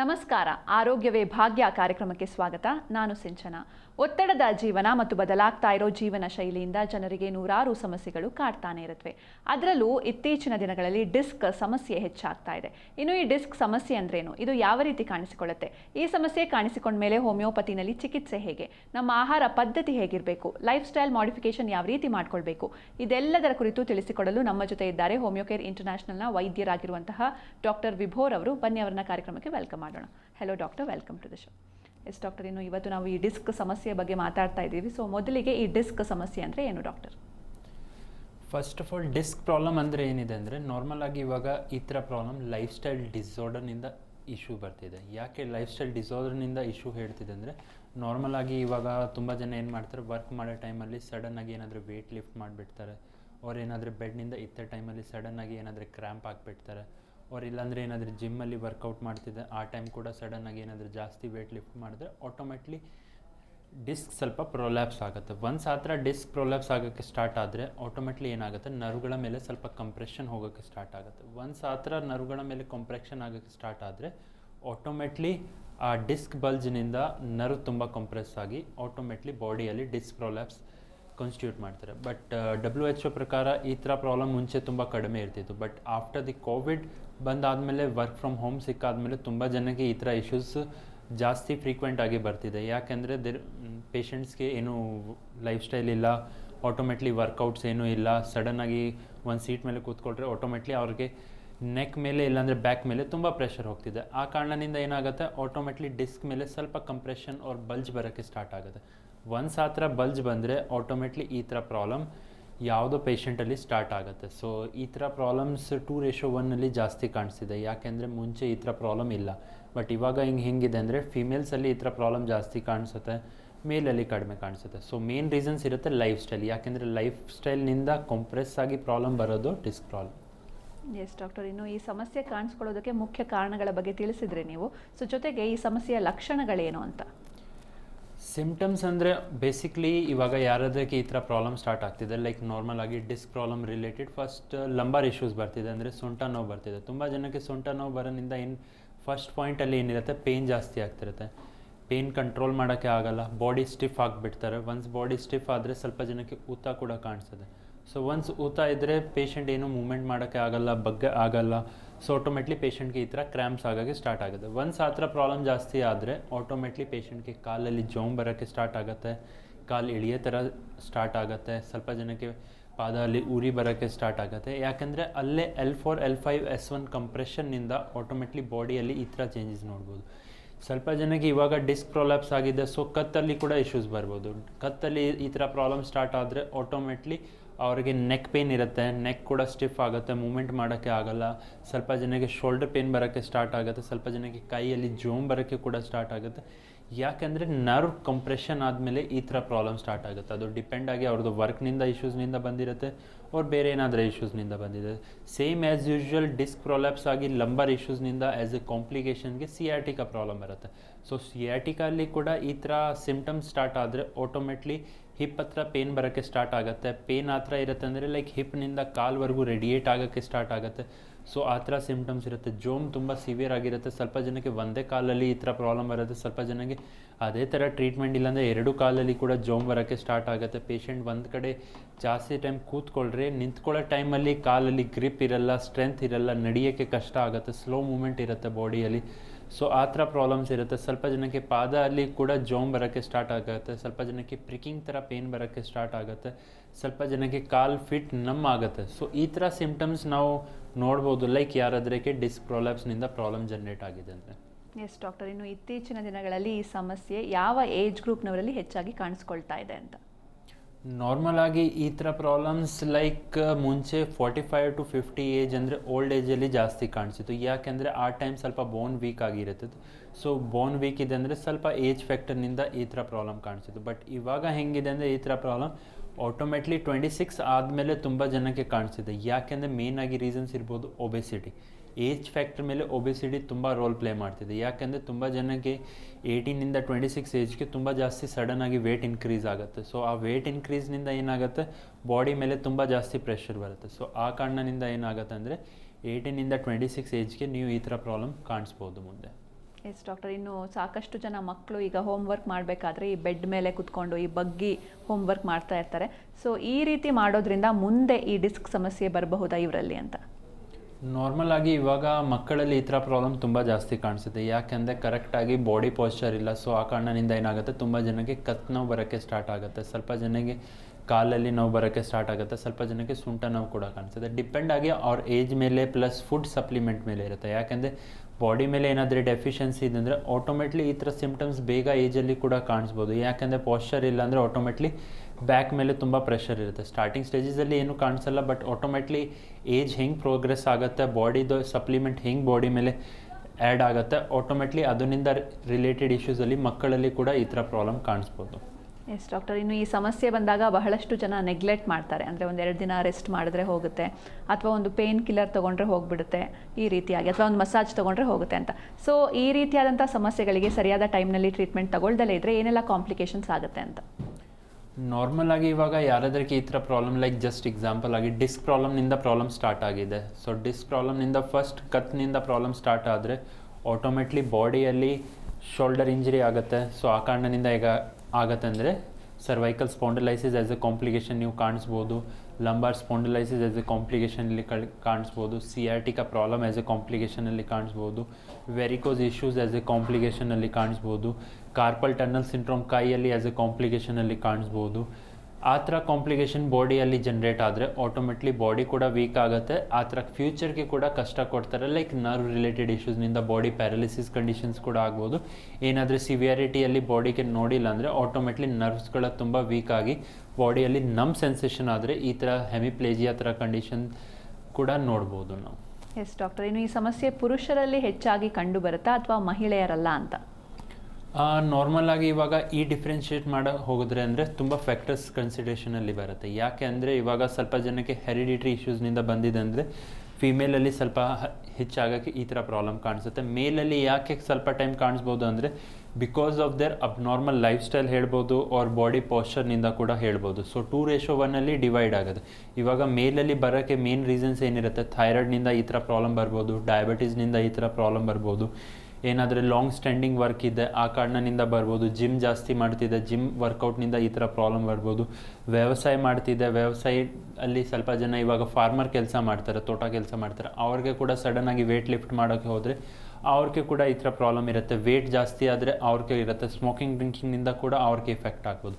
ನಮಸ್ಕಾರ. ಆರೋಗ್ಯವೇ ಭಾಗ್ಯ ಕಾರ್ಯಕ್ರಮಕ್ಕೆ ಸ್ವಾಗತ. ನಾನು ಸಿಂಚನ. ಒತ್ತಡದ ಜೀವನ ಮತ್ತು ಬದಲಾಗ್ತಾ ಇರೋ ಜೀವನ ಶೈಲಿಯಿಂದ ಜನರಿಗೆ ನೂರಾರು ಸಮಸ್ಯೆಗಳು ಕಾಡ್ತಾನೆ ಇರುತ್ತವೆ ಅದರಲ್ಲೂ ಇತ್ತೀಚಿನ ದಿನಗಳಲ್ಲಿ ಡಿಸ್ಕ್ ಸಮಸ್ಯೆ ಹೆಚ್ಚಾಗ್ತಾ ಇದೆ. ಇನ್ನು ಈ ಡಿಸ್ಕ್ ಸಮಸ್ಯೆ ಅಂದ್ರೇನು? ಇದು ಯಾವ ರೀತಿ ಕಾಣಿಸಿಕೊಳ್ಳುತ್ತೆ? ಈ ಸಮಸ್ಯೆ ಕಾಣಿಸಿಕೊಂಡ ಮೇಲೆ ಹೋಮಿಯೋಪತಿನಲ್ಲಿ ಚಿಕಿತ್ಸೆ ಹೇಗೆ? ನಮ್ಮ ಆಹಾರ ಪದ್ಧತಿ ಹೇಗಿರಬೇಕು? ಲೈಫ್ ಸ್ಟೈಲ್ ಮಾಡಿಫಿಕೇಶನ್ ಯಾವ ರೀತಿ ಮಾಡ್ಕೊಳ್ಬೇಕು? ಇದೆಲ್ಲದರ ಕುರಿತು ತಿಳಿಸಿಕೊಡಲು ನಮ್ಮ ಜೊತೆ ಇದ್ದಾರೆ ಹೋಮಿಯೋಕೇರ್ ಇಂಟರ್ನ್ಯಾಷನಲ್ನ ವೈದ್ಯರಾಗಿರುವಂತಹ ಡಾಕ್ಟರ್ ವಿಭೋರ್ ಅವರು. ಬನ್ನಿ ಅವರನ್ನ ಕಾರ್ಯಕ್ರಮಕ್ಕೆ ವೆಲ್ಕಮ್ ಮಾಡೋಣ. Hello doctor welcome to the show yes doctor ಇನ್ನು ಇವತ್ತು ನಾವು ಈ ಡಿಸ್ಕ್ ಸಮಸ್ಯೆ ಬಗ್ಗೆ ಮಾತಾಡ್ತಾ ಇದ್ದೀವಿ. ಸೊ ಮೊದಲಿಗೆ ಈ ಡಿಸ್ಕ್ ಸಮಸ್ಯೆ ಅಂದರೆ ಏನು doctor first of all disc problem ಅಂದರೆ ಏನಿದೆ ಅಂದರೆ ನಾರ್ಮಲ್ ಆಗಿ ಇವಾಗ ಈ ಥರ ಪ್ರಾಬ್ಲಮ್ ಲೈಫ್ ಸ್ಟೈಲ್ ಡಿಸಾರ್ಡರ್ನಿಂದ ಇಶ್ಯೂ ಬರ್ತಿದೆ. ಯಾಕೆ ಲೈಫ್ ಸ್ಟೈಲ್ ಡಿಸಾರ್ಡರ್ನಿಂದ ಇಶ್ಯೂ ಹೇಳ್ತಿದೆ ಅಂದರೆ ನಾರ್ಮಲ್ ಆಗಿ ಇವಾಗ ತುಂಬ ಜನ ಏನು ಮಾಡ್ತಾರೆ ವರ್ಕ್ ಮಾಡೋ ಟೈಮಲ್ಲಿ ಸಡನ್ನಾಗಿ ಏನಾದರೂ ವೆಯ್ಟ್ ಲಿಫ್ಟ್ ಮಾಡಿಬಿಡ್ತಾರೆ. ಅವ್ರು ಏನಾದರೂ ಬೆಡ್ನಿಂದ ಇತ್ತ ಟೈಮಲ್ಲಿ ಸಡನ್ನಾಗಿ ಏನಾದರೂ ಕ್ರ್ಯಾಂಪ್ ಹಾಕ್ಬಿಡ್ತಾರೆ ಅವ್ರು ಇಲ್ಲಾಂದರೆ ಏನಾದರೂ ಜಿಮ್ಮಲ್ಲಿ ವರ್ಕೌಟ್ ಮಾಡ್ತಿದ್ದೆ, ಆ ಟೈಮ್ ಕೂಡ ಸಡನ್ನಾಗಿ ಏನಾದರೂ ಜಾಸ್ತಿ ವೇಟ್ ಲಿಫ್ಟ್ ಮಾಡಿದ್ರೆ ಆಟೋಮೆಟ್ಲಿ ಡಿಸ್ಕ್ ಸ್ವಲ್ಪ ಪ್ರೊಲ್ಯಾಪ್ಸ್ ಆಗುತ್ತೆ. ಒಂದು ಥರ ಡಿಸ್ಕ್ ಪ್ರೊಲ್ಯಾಪ್ಸ್ ಆಗೋಕ್ಕೆ ಸ್ಟಾರ್ಟ್ ಆದರೆ ಆಟೋಮೆಟ್ಲಿ ಏನಾಗುತ್ತೆ? ನರ್ವ್ಗಳ ಮೇಲೆ ಸ್ವಲ್ಪ ಕಂಪ್ರೆಷನ್ ಹೋಗೋಕ್ಕೆ ಸ್ಟಾರ್ಟ್ ಆಗುತ್ತೆ. ಒನ್ಸ್ ಆ ಥರ ಮೇಲೆ ಕಂಪ್ರೆಷನ್ ಆಗೋಕ್ಕೆ ಸ್ಟಾರ್ಟ್ ಆದರೆ ಆಟೋಮೆಟ್ಲಿ ಆ ಡಿಸ್ಕ್ ಬಲ್ಜ್ನಿಂದ ನರ್ವ್ ತುಂಬ ಕಂಪ್ರೆಸ್ ಆಗಿ ಆಟೋಮೆಟ್ಲಿ ಬಾಡಿಯಲ್ಲಿ ಡಿಸ್ಕ್ ಪ್ರೊಲ್ಯಾಪ್ಸ್ ಕಾನ್ಸ್ಟಿಟ್ಯೂಟ್ ಮಾಡ್ತಾರೆ. ಬಟ್ ಡಬ್ಲ್ಯೂ ಎಚ್ ಒ ಪ್ರಕಾರ ಈ ಥರ ಪ್ರಾಬ್ಲಮ್ ಮುಂಚೆ ತುಂಬ ಕಡಿಮೆ ಇರ್ತಿತ್ತು. ಬಟ್ ಆಫ್ಟರ್ ದಿ ಕೋವಿಡ್ ಬಂದಾದಮೇಲೆ ವರ್ಕ್ ಫ್ರಮ್ ಹೋಮ್ ಸಿಕ್ಕಾದಮೇಲೆ ತುಂಬ ಜನಕ್ಕೆ ಈ ಥರ ಇಶ್ಯೂಸ್ ಜಾಸ್ತಿ ಫ್ರೀಕ್ವೆಂಟ್ ಆಗಿ ಬರ್ತಿದೆ. ಯಾಕೆಂದರೆ ದೆರ್ ಪೇಷಂಟ್ಸ್ಗೆ ಏನು ಲೈಫ್ ಸ್ಟೈಲ್ ಇಲ್ಲ ಆಟೋಮೆಟ್ಲಿ ವರ್ಕೌಟ್ಸ್ ಏನೂ ಇಲ್ಲ. ಸಡನ್ನಾಗಿ ಒಂದು ಸೀಟ್ ಮೇಲೆ ಕೂತ್ಕೊಳ್ರೆ ಆಟೋಮೆಟ್ಲಿ ಅವ್ರಿಗೆ ನೆಕ್ ಮೇಲೆ ಇಲ್ಲಾಂದರೆ ಬ್ಯಾಕ್ ಮೇಲೆ ತುಂಬ ಪ್ರೆಷರ್ ಹೋಗ್ತಿದೆ. ಆ ಕಾರಣದಿಂದ ಏನಾಗುತ್ತೆ? ಆಟೋಮೆಟ್ಲಿ ಡಿಸ್ಕ್ ಮೇಲೆ ಸ್ವಲ್ಪ ಕಂಪ್ರೆಷನ್ ಅವ್ರ ಬಲ್ಜ್ ಬರೋಕ್ಕೆ ಸ್ಟಾರ್ಟ್ ಆಗುತ್ತೆ. ಒಂದು ಆ ಥರ ಬಲ್ಜ್ ಬಂದರೆ ಆಟೋಮೆಟ್ಲಿ ಈ ಥರ ಪ್ರಾಬ್ಲಮ್ ಯಾವುದೋ ಪೇಷಂಟಲ್ಲಿ ಸ್ಟಾರ್ಟ್ ಆಗುತ್ತೆ. ಸೊ ಈ ಥರ ಪ್ರಾಬ್ಲಮ್ಸ್ ಟೂ ರೇಷೋ ಒನ್ನಲ್ಲಿ ಜಾಸ್ತಿ ಕಾಣಿಸ್ತಿದೆ ಯಾಕೆಂದರೆ ಮುಂಚೆ ಈ ಥರ ಪ್ರಾಬ್ಲಮ್ ಇಲ್ಲ. ಬಟ್ ಇವಾಗ ಹಿಂಗೆ ಹೆಂಗಿದೆ ಅಂದರೆ ಫಿಮೇಲ್ಸಲ್ಲಿ ಈ ಥರ ಪ್ರಾಬ್ಲಮ್ ಜಾಸ್ತಿ ಕಾಣಿಸುತ್ತೆ ಮೇಲಲ್ಲಿ ಕಡಿಮೆ ಕಾಣಿಸುತ್ತೆ. ಸೊ ಮೇನ್ ರೀಸನ್ಸ್ ಇರುತ್ತೆ ಲೈಫ್ ಸ್ಟೈಲ್ ಯಾಕೆಂದರೆ ಲೈಫ್ ಸ್ಟೈಲ್ನಿಂದ ಕಂಪ್ರೆಸ್ ಆಗಿ ಪ್ರಾಬ್ಲಮ್ ಬರೋದು ಡಿಸ್ಕ್ ಪ್ರಾಬ್ಲಮ್ ಎಸ್ ಡಾಕ್ಟರ್ ಇನ್ನು ಈ ಸಮಸ್ಯೆ ಕಾಣಿಸ್ಕೊಳ್ಳೋದಕ್ಕೆ ಮುಖ್ಯ ಕಾರಣಗಳ ಬಗ್ಗೆ ತಿಳಿಸಿದ್ರಿ ನೀವು. ಸೊ ಜೊತೆಗೆ ಈ ಸಮಸ್ಯೆಯ ಲಕ್ಷಣಗಳೇನು ಅಂತ? ಸಿಮ್ಟಮ್ಸ್ ಅಂದರೆ ಬೇಸಿಕ್ಲಿ ಇವಾಗ ಯಾರಾದಕ್ಕೆ ಈ ಥರ ಪ್ರಾಬ್ಲಮ್ ಸ್ಟಾರ್ಟ್ ಆಗ್ತಿದೆ ಲೈಕ್ ನಾರ್ಮಲ್ ಆಗಿ disc problem related first lumbar issues ಬರ್ತಿದೆ, ಅಂದರೆ ಸೊಂಟ ನೋವು ಬರ್ತಿದೆ. ತುಂಬ ಜನಕ್ಕೆ ಸೊಂಟ ನೋವು ಬರೋದ್ರಿಂದ ಏನು ಫಸ್ಟ್ ಪಾಯಿಂಟಲ್ಲಿ ಏನಿರುತ್ತೆ ಪೇಯ್ನ್ ಜಾಸ್ತಿ ಆಗ್ತಿರುತ್ತೆ. ಪೇಯ್ನ್ ಕಂಟ್ರೋಲ್ ಮಾಡೋಕ್ಕೆ ಆಗಲ್ಲ ಬಾಡಿ ಸ್ಟಿಫ್ ಆಗಿಬಿಡ್ತಾರೆ. ಒನ್ಸ್ ಬಾಡಿ ಸ್ಟಿಫ್ ಆದರೆ ಸ್ವಲ್ಪ ಜನಕ್ಕೆ ಊತ ಕೂಡ ಕಾಣಿಸ್ತದೆ ಸೊ ಒನ್ಸ್ ಊತ ಇದ್ದರೆ ಪೇಷಂಟ್ ಏನು ಮೂಮೆಂಟ್ ಮಾಡೋಕ್ಕೆ ಆಗಲ್ಲ, ಬಗ್ಗೆ ಆಗಲ್ಲ ಸೊ ಆಟೋಮೆಟ್ಲಿ ಪೇಷಂಟ್ಗೆ ಈ ಥರ ಕ್ರ್ಯಾಂಪ್ಸ್ ಆಗೋಕ್ಕೆ ಸ್ಟಾರ್ಟ್ ಆಗುತ್ತೆ ಒನ್ಸ್ ಆ ಥರ ಪ್ರಾಬ್ಲಮ್ ಜಾಸ್ತಿ ಆದರೆ ಆಟೋಮೆಟ್ಲಿ ಪೇಷಂಟ್ಗೆ ಕಾಲಲ್ಲಿ ಜೋಮ್ ಬರೋಕ್ಕೆ ಸ್ಟಾರ್ಟ್ ಆಗುತ್ತೆ ಕಾಲು ಇಳಿಯೋ ಥರ ಸ್ಟಾರ್ಟ್ ಆಗುತ್ತೆ ಸ್ವಲ್ಪ ಜನಕ್ಕೆ ಪಾದ ಅಲ್ಲಿ ಉರಿ ಬರೋಕ್ಕೆ ಸ್ಟಾರ್ಟ್ ಆಗುತ್ತೆ ಯಾಕಂದರೆ ಅಲ್ಲೇ L four L five S one ಕಂಪ್ರೆಷನ್ನಿಂದ automatically ಬಾಡಿಯಲ್ಲಿ ಈ ಥರ ಚೇಂಜಸ್ ನೋಡ್ಬೋದು ಸ್ವಲ್ಪ ಜನಕ್ಕೆ ಇವಾಗ ಡಿಸ್ಕ್ ಪ್ರೊಲ್ಯಾಪ್ಸ್ ಆಗಿದೆ ಸೊ ಕತ್ತಲ್ಲಿ ಕೂಡ ಇಶ್ಯೂಸ್ ಬರ್ಬೋದು ಕತ್ತಲ್ಲಿ ಈ ಥರ ಪ್ರಾಬ್ಲಮ್ ಸ್ಟಾರ್ಟ್ ಆದರೆ ಆಟೋಮೆಟ್ಲಿ ಅವರಿಗೆ ನೆಕ್ ಪೇನ್ ಇರುತ್ತೆ ನೆಕ್ ಕೂಡ ಸ್ಟಿಫ್ ಆಗುತ್ತೆ ಮೂಮೆಂಟ್ ಮಾಡೋಕ್ಕೆ ಆಗಲ್ಲ. ಸ್ವಲ್ಪ ಜನಕ್ಕೆ ಶೋಲ್ಡರ್ ಪೇನ್ ಬರೋಕ್ಕೆ ಸ್ಟಾರ್ಟ್ ಆಗುತ್ತೆ, ಸ್ವಲ್ಪ ಜನಕ್ಕೆ ಕೈಯಲ್ಲಿ ಜೋಮ್ ಬರೋಕ್ಕೆ ಕೂಡ ಸ್ಟಾರ್ಟ್ ಆಗುತ್ತೆ. ಯಾಕೆಂದರೆ ನರ್ವ್ ಕಂಪ್ರೆಷನ್ ಆದಮೇಲೆ ಈ ಥರ ಪ್ರಾಬ್ಲಮ್ ಸ್ಟಾರ್ಟ್ ಆಗುತ್ತೆ. ಅದು ಡಿಪೆಂಡ್ ಆಗಿ ಅವ್ರದ್ದು ವರ್ಕ್ನಿಂದ ಇಶ್ಯೂಸ್ನಿಂದ ಬಂದಿರುತ್ತೆ ಅವ್ರು ಬೇರೆ ಏನಾದರೂ ಇಶ್ಯೂಸ್ನಿಂದ ಬಂದಿದೆ. Same as usual disc problems ಆಗಿ ಲಂಬರ್ ಇಶ್ಯೂಸ್ನಿಂದ ಆ್ಯಸ್ ಎ ಕಾಂಪ್ಲಿಕೇಶನ್ಗೆ ಸಿಯಾಟಿಕಾ ಪ್ರಾಬ್ಲಮ್ ಬರುತ್ತೆ. ಸೊ ಸಿಯಾಟಿಕಲ್ಲಿ ಕೂಡ ಈ ಥರ ಸಿಮ್ಟಮ್ಸ್ ಸ್ಟಾರ್ಟ್ ಆದರೆ ಆಟೋಮೆಟ್ಲಿ ಹಿಪ್ ಹತ್ರ ಪೇನ್ ಬರೋಕ್ಕೆ ಸ್ಟಾರ್ಟ್ ಆಗುತ್ತೆ. ಪೇನ್ ಆ ಥರ ಇರುತ್ತೆ ಅಂದರೆ ಲೈಕ್ ಹಿಪ್ನಿಂದ ಕಾಲ್ವರೆಗೂ ರೆಡಿಯೇಟ್ ಆಗೋಕ್ಕೆ ಸ್ಟಾರ್ಟ್ ಆಗುತ್ತೆ. ಸೊ ಆ ಥರ ಸಿಮ್ಟಮ್ಸ್ ಇರುತ್ತೆ. ಜೋಮ್ ತುಂಬ ಸಿವಿಯರ್ ಆಗಿರುತ್ತೆ. ಸ್ವಲ್ಪ ಜನಕ್ಕೆ ಒಂದೇ ಕಾಲಲ್ಲಿ ಈ ಥರ ಪ್ರಾಬ್ಲಮ್ ಬರುತ್ತೆ. ಸ್ವಲ್ಪ ಜನಕ್ಕೆ ಅದೇ ಥರ ಟ್ರೀಟ್ಮೆಂಟ್ ಇಲ್ಲಾಂದರೆ ಎರಡು ಕಾಲಲ್ಲಿ ಕೂಡ ಜೋಮ್ ಬರೋಕ್ಕೆ ಸ್ಟಾರ್ಟ್ ಆಗುತ್ತೆ. ಪೇಷಂಟ್ ಒಂದು ಕಡೆ ಜಾಸ್ತಿ ಟೈಮ್ ಕೂತ್ಕೊಳ್ರೆ ನಿಂತ್ಕೊಳ್ಳೋ ಟೈಮಲ್ಲಿ ಕಾಲಲ್ಲಿ ಗ್ರಿಪ್ ಇರಲ್ಲ ಸ್ಟ್ರೆಂತ್ ಇರಲ್ಲ, ನಡೆಯೋಕ್ಕೆ ಕಷ್ಟ ಆಗುತ್ತೆ. ಸ್ಲೋ ಮೂಮೆಂಟ್ ಇರುತ್ತೆ ಬಾಡಿಯಲ್ಲಿ ಸೊ ಆ ಥರ ಪ್ರಾಬ್ಲಮ್ಸ್ ಇರುತ್ತೆ. ಸ್ವಲ್ಪ ಜನಕ್ಕೆ ಪಾದ ಅಲ್ಲಿ ಕೂಡ ಜೋಮ್ ಬರೋಕ್ಕೆ ಸ್ಟಾರ್ಟ್ ಆಗುತ್ತೆ. ಸ್ವಲ್ಪ ಜನಕ್ಕೆ ಪ್ರಿಕಿಂಗ್ ಥರ ಪೇನ್ ಬರೋಕ್ಕೆ ಸ್ಟಾರ್ಟ್ ಆಗುತ್ತೆ. ಸ್ವಲ್ಪ ಜನಕ್ಕೆ ಕಾಲು ಫಿಟ್ ನಮ್ಮ ಆಗುತ್ತೆ. ಸೊ ಈ ಥರ ಸಿಮ್ಟಮ್ಸ್ ನಾವು ನೋಡ್ಬೋದು. ಲೈಕ್ ಯಾರಾದ್ರಕ್ಕೆ ಡಿಸ್ಕ್ ಪ್ರೊಲ್ಯಾಪ್ಸ್ನಿಂದ ಪ್ರಾಬ್ಲಮ್ ಜನರೇಟ್ ಆಗಿದೆ ಅಂದರೆ ಎಸ್ ಡಾಕ್ಟರ್ ಇನ್ನು ಇತ್ತೀಚಿನ ದಿನಗಳಲ್ಲಿ ಈ ಸಮಸ್ಯೆ ಯಾವ ಏಜ್ ಗ್ರೂಪ್ನವರಲ್ಲಿ ಹೆಚ್ಚಾಗಿ ಕಾಣಿಸ್ಕೊಳ್ತಾ ಇದೆ ಅಂತ. ನಾರ್ಮಲ್ ಆಗಿ ಈ ಥರ ಪ್ರಾಬ್ಲಮ್ಸ್ ಲೈಕ್ ಮುಂಚೆ forty five to fifty age ಅಂದರೆ ಓಲ್ಡ್ ಏಜಲ್ಲಿ ಜಾಸ್ತಿ ಕಾಣಿಸಿತ್ತು. ಯಾಕೆಂದರೆ ಆ ಟೈಮ್ ಸ್ವಲ್ಪ ಬೋನ್ ವೀಕ್ ಆಗಿರುತ್ತೆ ಸೊ ಬೋನ್ ವೀಕ್ ಇದೆ ಅಂದರೆ ಸ್ವಲ್ಪ ಏಜ್ ಫ್ಯಾಕ್ಟರ್ನಿಂದ ಈ ಥರ ಪ್ರಾಬ್ಲಮ್ ಕಾಣಿಸಿತ್ತು. ಬಟ್ ಇವಾಗ ಹೆಂಗಿದೆ ಅಂದರೆ ಈ ಥರ ಪ್ರಾಬ್ಲಮ್ ಆಟೋಮೆಟ್ಲಿ ಟ್ವೆಂಟಿ ಸಿಕ್ಸ್ ಆದಮೇಲೆ ತುಂಬ ಜನಕ್ಕೆ ಕಾಣಿಸಿದೆ ಯಾಕೆಂದರೆ ಮೇನ್ ಆಗಿ ರೀಸನ್ಸ್ ಇರ್ಬೋದು ಒಬೆಸಿಟಿ ಏಜ್ ಫ್ಯಾಕ್ಟರ್ ಮೇಲೆ ಒಬೆಸಿಟಿ ತುಂಬ ರೋಲ್ ಪ್ಲೇ ಮಾಡ್ತಿದೆ. ಯಾಕೆಂದರೆ ತುಂಬ ಜನಕ್ಕೆ ಏಯ್ಟೀನಿಂದ ಟ್ವೆಂಟಿ ಸಿಕ್ಸ್ ಏಜ್ಗೆ ತುಂಬ ಜಾಸ್ತಿ ಸಡನ್ ಆಗಿ ವೇಟ್ ಇನ್ಕ್ರೀಸ್ ಆಗುತ್ತೆ. ಸೊ ಆ ವೇಟ್ ಇನ್ಕ್ರೀಸ್ನಿಂದ ಏನಾಗುತ್ತೆ? ಬಾಡಿ ಮೇಲೆ ತುಂಬ ಜಾಸ್ತಿ ಪ್ರೆಷರ್ ಬರುತ್ತೆ. ಸೊ ಆ ಕಾರಣದಿಂದ ಏನಾಗುತ್ತೆ ಅಂದರೆ ಏಯ್ಟೀನಿಂದ ಟ್ವೆಂಟಿ ಸಿಕ್ಸ್ ಏಜ್ಗೆ ನೀವು ಈ ಥರ ಪ್ರಾಬ್ಲಮ್ ಕಾಣಿಸ್ಬೋದು ಮುಂದೆ. ಎಸ್, ಡಾಕ್ಟರ್, ಇನ್ನು ಸಾಕಷ್ಟು ಜನ ಮಕ್ಕಳು ಈಗ ಹೋಮ್ ವರ್ಕ್ ಮಾಡಬೇಕಾದ್ರೆ ಈ ಬೆಡ್ ಮೇಲೆ ಕುತ್ಕೊಂಡು ಈ ಬಗ್ಗಿ ಹೋಮ್ ವರ್ಕ್ ಮಾಡ್ತಾ ಇರ್ತಾರೆ. ಸೊ ಈ ರೀತಿ ಮಾಡೋದ್ರಿಂದ ಮುಂದೆ ಈ ಡಿಸ್ಕ್ ಸಮಸ್ಯೆ ಬರಬಹುದಾ ಇವರಲ್ಲಿ ಅಂತ? ನಾರ್ಮಲ್ ಆಗಿ ಇವಾಗ ಮಕ್ಕಳಲ್ಲಿ ಈ ಥರ ಪ್ರಾಬ್ಲಮ್ ತುಂಬ ಜಾಸ್ತಿ ಕಾಣಿಸುತ್ತೆ. ಯಾಕೆಂದರೆ ಕರೆಕ್ಟಾಗಿ ಬಾಡಿ ಪೋಶ್ಚರ್ ಇಲ್ಲ. ಸೊ ಆ ಕಾರಣದಿಂದ ಏನಾಗುತ್ತೆ? ತುಂಬ ಜನಕ್ಕೆ ಕತ್ ನೋವು ಬರೋಕ್ಕೆ ಸ್ಟಾರ್ಟ್ ಆಗುತ್ತೆ. ಸ್ವಲ್ಪ ಜನಕ್ಕೆ ಕಾಲಲ್ಲಿ ನೋವು ಬರೋಕ್ಕೆ ಸ್ಟಾರ್ಟ್ ಆಗುತ್ತೆ. ಸ್ವಲ್ಪ ಜನಕ್ಕೆ ಸುಂಟ ನೋವು ಕೂಡ ಕಾಣಿಸುತ್ತೆ. ಡಿಪೆಂಡ್ ಆಗಿ ಅವ್ರ ಏಜ್ ಮೇಲೆ ಪ್ಲಸ್ ಫುಡ್ ಸಪ್ಲಿಮೆಂಟ್ ಮೇಲೆ ಇರುತ್ತೆ. ಯಾಕೆಂದರೆ ಬಾಡಿ ಮೇಲೆ ಏನಾದರೂ ಡೆಫಿಷಿಯನ್ಸಿ ಇದೆ ಅಂದರೆ ಆಟೋಮೆಟ್ಲಿ ಈ ಥರ ಸಿಮ್ಟಮ್ಸ್ ಬೇಗ ಏಜಲ್ಲಿ ಕೂಡ ಕಾಣಿಸ್ಬೋದು. ಯಾಕೆಂದರೆ ಪಾಶ್ಚರ್ ಇಲ್ಲ ಅಂದರೆ ಆಟೋಮೆಟ್ಲಿ ಬ್ಯಾಕ್ ಮೇಲೆ ತುಂಬ ಪ್ರೆಷರ್ ಇರುತ್ತೆ. ಸ್ಟಾರ್ಟಿಂಗ್ ಸ್ಟೇಜಸಲ್ಲಿ ಏನು ಕಾಣಿಸಲ್ಲ ಬಟ್ ಆಟೋಮೆಟ್ಲಿ ಏಜ್ ಹೆಂಗೆ ಪ್ರೋಗ್ರೆಸ್ ಆಗುತ್ತೆ ಬಾಡಿದು ಸಪ್ಲಿಮೆಂಟ್ ಹೆಂಗೆ ಬಾಡಿ ಮೇಲೆ ಆ್ಯಡ್ ಆಗುತ್ತೆ ಆಟೋಮೆಟ್ಲಿ ಅದರಿಂದ ರಿಲೇಟೆಡ್ ಇಶ್ಯೂಸಲ್ಲಿ ಮಕ್ಕಳಲ್ಲಿ ಕೂಡ ಈ ಥರ ಪ್ರಾಬ್ಲಮ್ ಕಾಣಿಸ್ಬೋದು. ಎಸ್ ಡಾಕ್ಟರ್ ಇನ್ನು ಈ ಸಮಸ್ಯೆ ಬಂದಾಗ ಬಹಳಷ್ಟು ಜನ ನೆಗ್ಲೆಕ್ಟ್ ಮಾಡ್ತಾರೆ. ಅಂದರೆ ಒಂದೆರಡು ದಿನ ರೆಸ್ಟ್ ಮಾಡಿದ್ರೆ ಹೋಗುತ್ತೆ. ಅಥವಾ ಒಂದು ಪೇನ್ ಕಿಲ್ಲರ್ ತೊಗೊಂಡ್ರೆ ಹೋಗ್ಬಿಡುತ್ತೆ. ಈ ರೀತಿಯಾಗಿ. ಅಥವಾ ಒಂದು ಮಸಾಜ್ ತೊಗೊಂಡ್ರೆ ಹೋಗುತ್ತೆ ಅಂತ. ಸೊ ಈ ರೀತಿಯಾದಂಥ ಸಮಸ್ಯೆಗಳಿಗೆ ಸರಿಯಾದ ಟೈಮ್ನಲ್ಲಿ ಟ್ರೀಟ್ಮೆಂಟ್ ತಗೊಳ್ದಲೇ ಇದ್ದರೆ ಏನೆಲ್ಲ ಕಾಂಪ್ಲಿಕೇಶನ್ಸ್ ಆಗುತ್ತೆ ಅಂತ? ನಾರ್ಮಲ್ ಆಗಿ ಇವಾಗ ಯಾರಾದ್ರಿಗೆ ಈ ಥರ ಪ್ರಾಬ್ಲಮ್ ಲೈಕ್ ಜಸ್ಟ್ ಎಕ್ಸಾಂಪಲ್ ಆಗಿ ಡಿಸ್ಕ್ ಪ್ರಾಬ್ಲಮ್ನಿಂದ ಪ್ರಾಬ್ಲಮ್ ಸ್ಟಾರ್ಟ್ ಆಗಿದೆ. ಸೊ ಡಿಸ್ಕ್ ಪ್ರಾಬ್ಲಮ್ನಿಂದ ಫಸ್ಟ್ ಕತ್ನಿಂದ ಪ್ರಾಬ್ಲಮ್ ಸ್ಟಾರ್ಟ್ ಆದರೆ ಆಟೋಮೆಟ್ಲಿ ಬಾಡಿಯಲ್ಲಿ ಶೋಲ್ಡರ್ ಇಂಜುರಿ ಆಗುತ್ತೆ. ಸೊ ಆ ಕಾರಣದಿಂದ ಈಗ ಆಗತ್ತೆ ಅಂದರೆ cervical spondylosis as a complication ನೀವು ಕಾಣಿಸ್ಬೋದು ಲಂಬಾರ್ ಸ್ಪಾಂಡಲೈಸಿಸ್ ಆ್ಯಸ್ ಎ ಕಾಂಪ್ಲಿಕೇಶನಲ್ಲಿ ಕಳ್, ಕಾಣಿಸ್ಬೋದು ಸಿಯಾಟಿಕ ಪ್ರಾಬ್ಲಮ್ ಆ್ಯಸ್ ಎ ಕಾಂಪ್ಲಿಕೇಶನಲ್ಲಿ ಕಾಣಿಸ್ಬೋದು ವೆರಿಕೋಸ್ ಇಶ್ಯೂಸ್ ಆ್ಯಸ್ ಎ ಕಾಂಪ್ಲಿಕೇಶನಲ್ಲಿ ಕಾಣಿಸ್ಬೋದು ಕಾರ್ಪಲ್ ಟನ್ನಲ್ ಸಿಂಡ್ರೋಮ್ ಕೈಯಲ್ಲಿ ಆ್ಯಸ್ ಎ ಕಾಂಪ್ಲಿಕೇಶನಲ್ಲಿ ಕಾಣಿಸ್ಬೋದು. ಆ ಥರ ಕಾಂಪ್ಲಿಕೇಶನ್ ಬಾಡಿಯಲ್ಲಿ ಜನ್ರೇಟ್ ಆದರೆ ಆಟೋಮೆಟ್ಲಿ ಬಾಡಿ ಕೂಡ ವೀಕ್ ಆಗುತ್ತೆ. ಆ ಥರ ಫ್ಯೂಚರ್ಗೆ ಕೂಡ ಕಷ್ಟ ಕೊಡ್ತಾರೆ. ಲೈಕ್ ನರ್ವ್ ರಿಲೇಟೆಡ್ ಇಶ್ಯೂಸ್ನಿಂದ ಬಾಡಿ ಪ್ಯಾರಾಲಿಸಿಸ್ ಕಂಡೀಷನ್ಸ್ ಕೂಡ ಆಗ್ಬೋದು. ಏನಾದರೂ ಸಿವಿಯಾರಿಟಿಯಲ್ಲಿ ಬಾಡಿಗೆ ನೋಡಿಲ್ಲ ಅಂದರೆ ಆಟೋಮೆಟ್ಲಿ ನರ್ವ್ಸ್ಗಳ ತುಂಬ ವೀಕ್ ಆಗಿ ಬಾಡಿಯಲ್ಲಿ ನಮ್ ಸೆನ್ಸೇಷನ್ ಆದರೆ ಈ ಥರ ಹೆಮಿಪ್ಲೇಜಿಯಾ ಥರ ಕಂಡೀಷನ್ ಕೂಡ ನೋಡ್ಬೋದು ನಾವು. ಎಸ್ ಡಾಕ್ಟರ್ ಇನ್ನು ಈ ಸಮಸ್ಯೆ ಪುರುಷರಲ್ಲಿ ಹೆಚ್ಚಾಗಿ ಕಂಡು ಬರುತ್ತಾ ಅಥವಾ ಮಹಿಳೆಯರಲ್ಲ ಅಂತ? ನಾರ್ಮಲ್ ಆಗಿ ಇವಾಗ ಈ ಡಿಫ್ರೆನ್ಷಿಯೇಟ್ ಮಾಡೋ ಹೋಗಿದ್ರೆ ಅಂದರೆ ತುಂಬ ಫ್ಯಾಕ್ಟರ್ಸ್ ಕನ್ಸಿಡರೇಷನಲ್ಲಿ ಬರುತ್ತೆ. ಯಾಕೆ ಅಂದರೆ ಇವಾಗ ಸ್ವಲ್ಪ ಜನಕ್ಕೆ ಹೆರಿಡಿಟ್ರಿ ಇಶ್ಯೂಸ್ನಿಂದ ಬಂದಿದೆ ಅಂದರೆ ಫಿಮೇಲಲ್ಲಿ ಸ್ವಲ್ಪ ಹೆಚ್ಚಾಗೋಕ್ಕೆ ಈ ಥರ ಪ್ರಾಬ್ಲಮ್ ಕಾಣಿಸುತ್ತೆ. ಮೇಲಲ್ಲಿ ಯಾಕೆ ಸ್ವಲ್ಪ ಟೈಮ್ ಕಾಣಿಸ್ಬೋದು ಅಂದರೆ because of their abnormal lifestyle ಹೇಳ್ಬೋದು ಅವ್ರ ಬಾಡಿ ಪಾಶ್ಚರ್ನಿಂದ ಕೂಡ ಹೇಳ್ಬೋದು. ಸೊ ಟೂ ರೇಷೋ ಒನ್ನಲ್ಲಿ ಡಿವೈಡ್ ಆಗುತ್ತೆ. ಇವಾಗ ಮೇಲಲ್ಲಿ ಬರೋಕ್ಕೆ ಮೇನ್ ರೀಸನ್ಸ್ ಏನಿರುತ್ತೆ? ಥೈರಾಯ್ಡ್ನಿಂದ ಈ ಥರ ಪ್ರಾಬ್ಲಮ್ ಬರ್ಬೋದು ಡಯಾಬಿಟೀಸ್ನಿಂದ ಈ ಥರ ಪ್ರಾಬ್ಲಮ್ ಬರ್ಬೋದು ಏನಾದರೂ ಲಾಂಗ್ ಸ್ಟ್ಯಾಂಡಿಂಗ್ ವರ್ಕ್ ಇದೆ, ಆ ಕಾರಣದಿಂದ ಬರ್ಬೋದು. ಜಿಮ್ ಜಾಸ್ತಿ ಮಾಡ್ತಿದ್ದೆ ಜಿಮ್ ವರ್ಕೌಟ್ನಿಂದ ಈ ಥರ ಪ್ರಾಬ್ಲಮ್ ಬರ್ಬೋದು. ವ್ಯವಸಾಯ ಮಾಡ್ತಿದ್ದೆ ವ್ಯವಸಾಯ ಅಲ್ಲಿ ಸ್ವಲ್ಪ ಜನ ಇವಾಗ ಫಾರ್ಮರ್ ಕೆಲಸ ಮಾಡ್ತಾರೆ, ತೋಟ ಕೆಲಸ ಮಾಡ್ತಾರೆ. ಅವ್ರಿಗೆ ಕೂಡ ಸಡನ್ನಾಗಿ ವೇಟ್ ಲಿಫ್ಟ್ ಮಾಡೋಕ್ಕೆ ಹೋದರೆ ಅವ್ರಿಗೆ ಕೂಡ ಈ ಥರ ಪ್ರಾಬ್ಲಮ್ ಇರುತ್ತೆ. ವೇಟ್ ಜಾಸ್ತಿ ಆದರೆ ಅವ್ರಿಗೆ ಇರುತ್ತೆ. ಸ್ಮೋಕಿಂಗ್ ಡ್ರಿಂಕಿಂಗ್ನಿಂದ ಕೂಡ ಅವ್ರಿಗೆ ಎಫೆಕ್ಟ್ ಆಗ್ಬೋದು.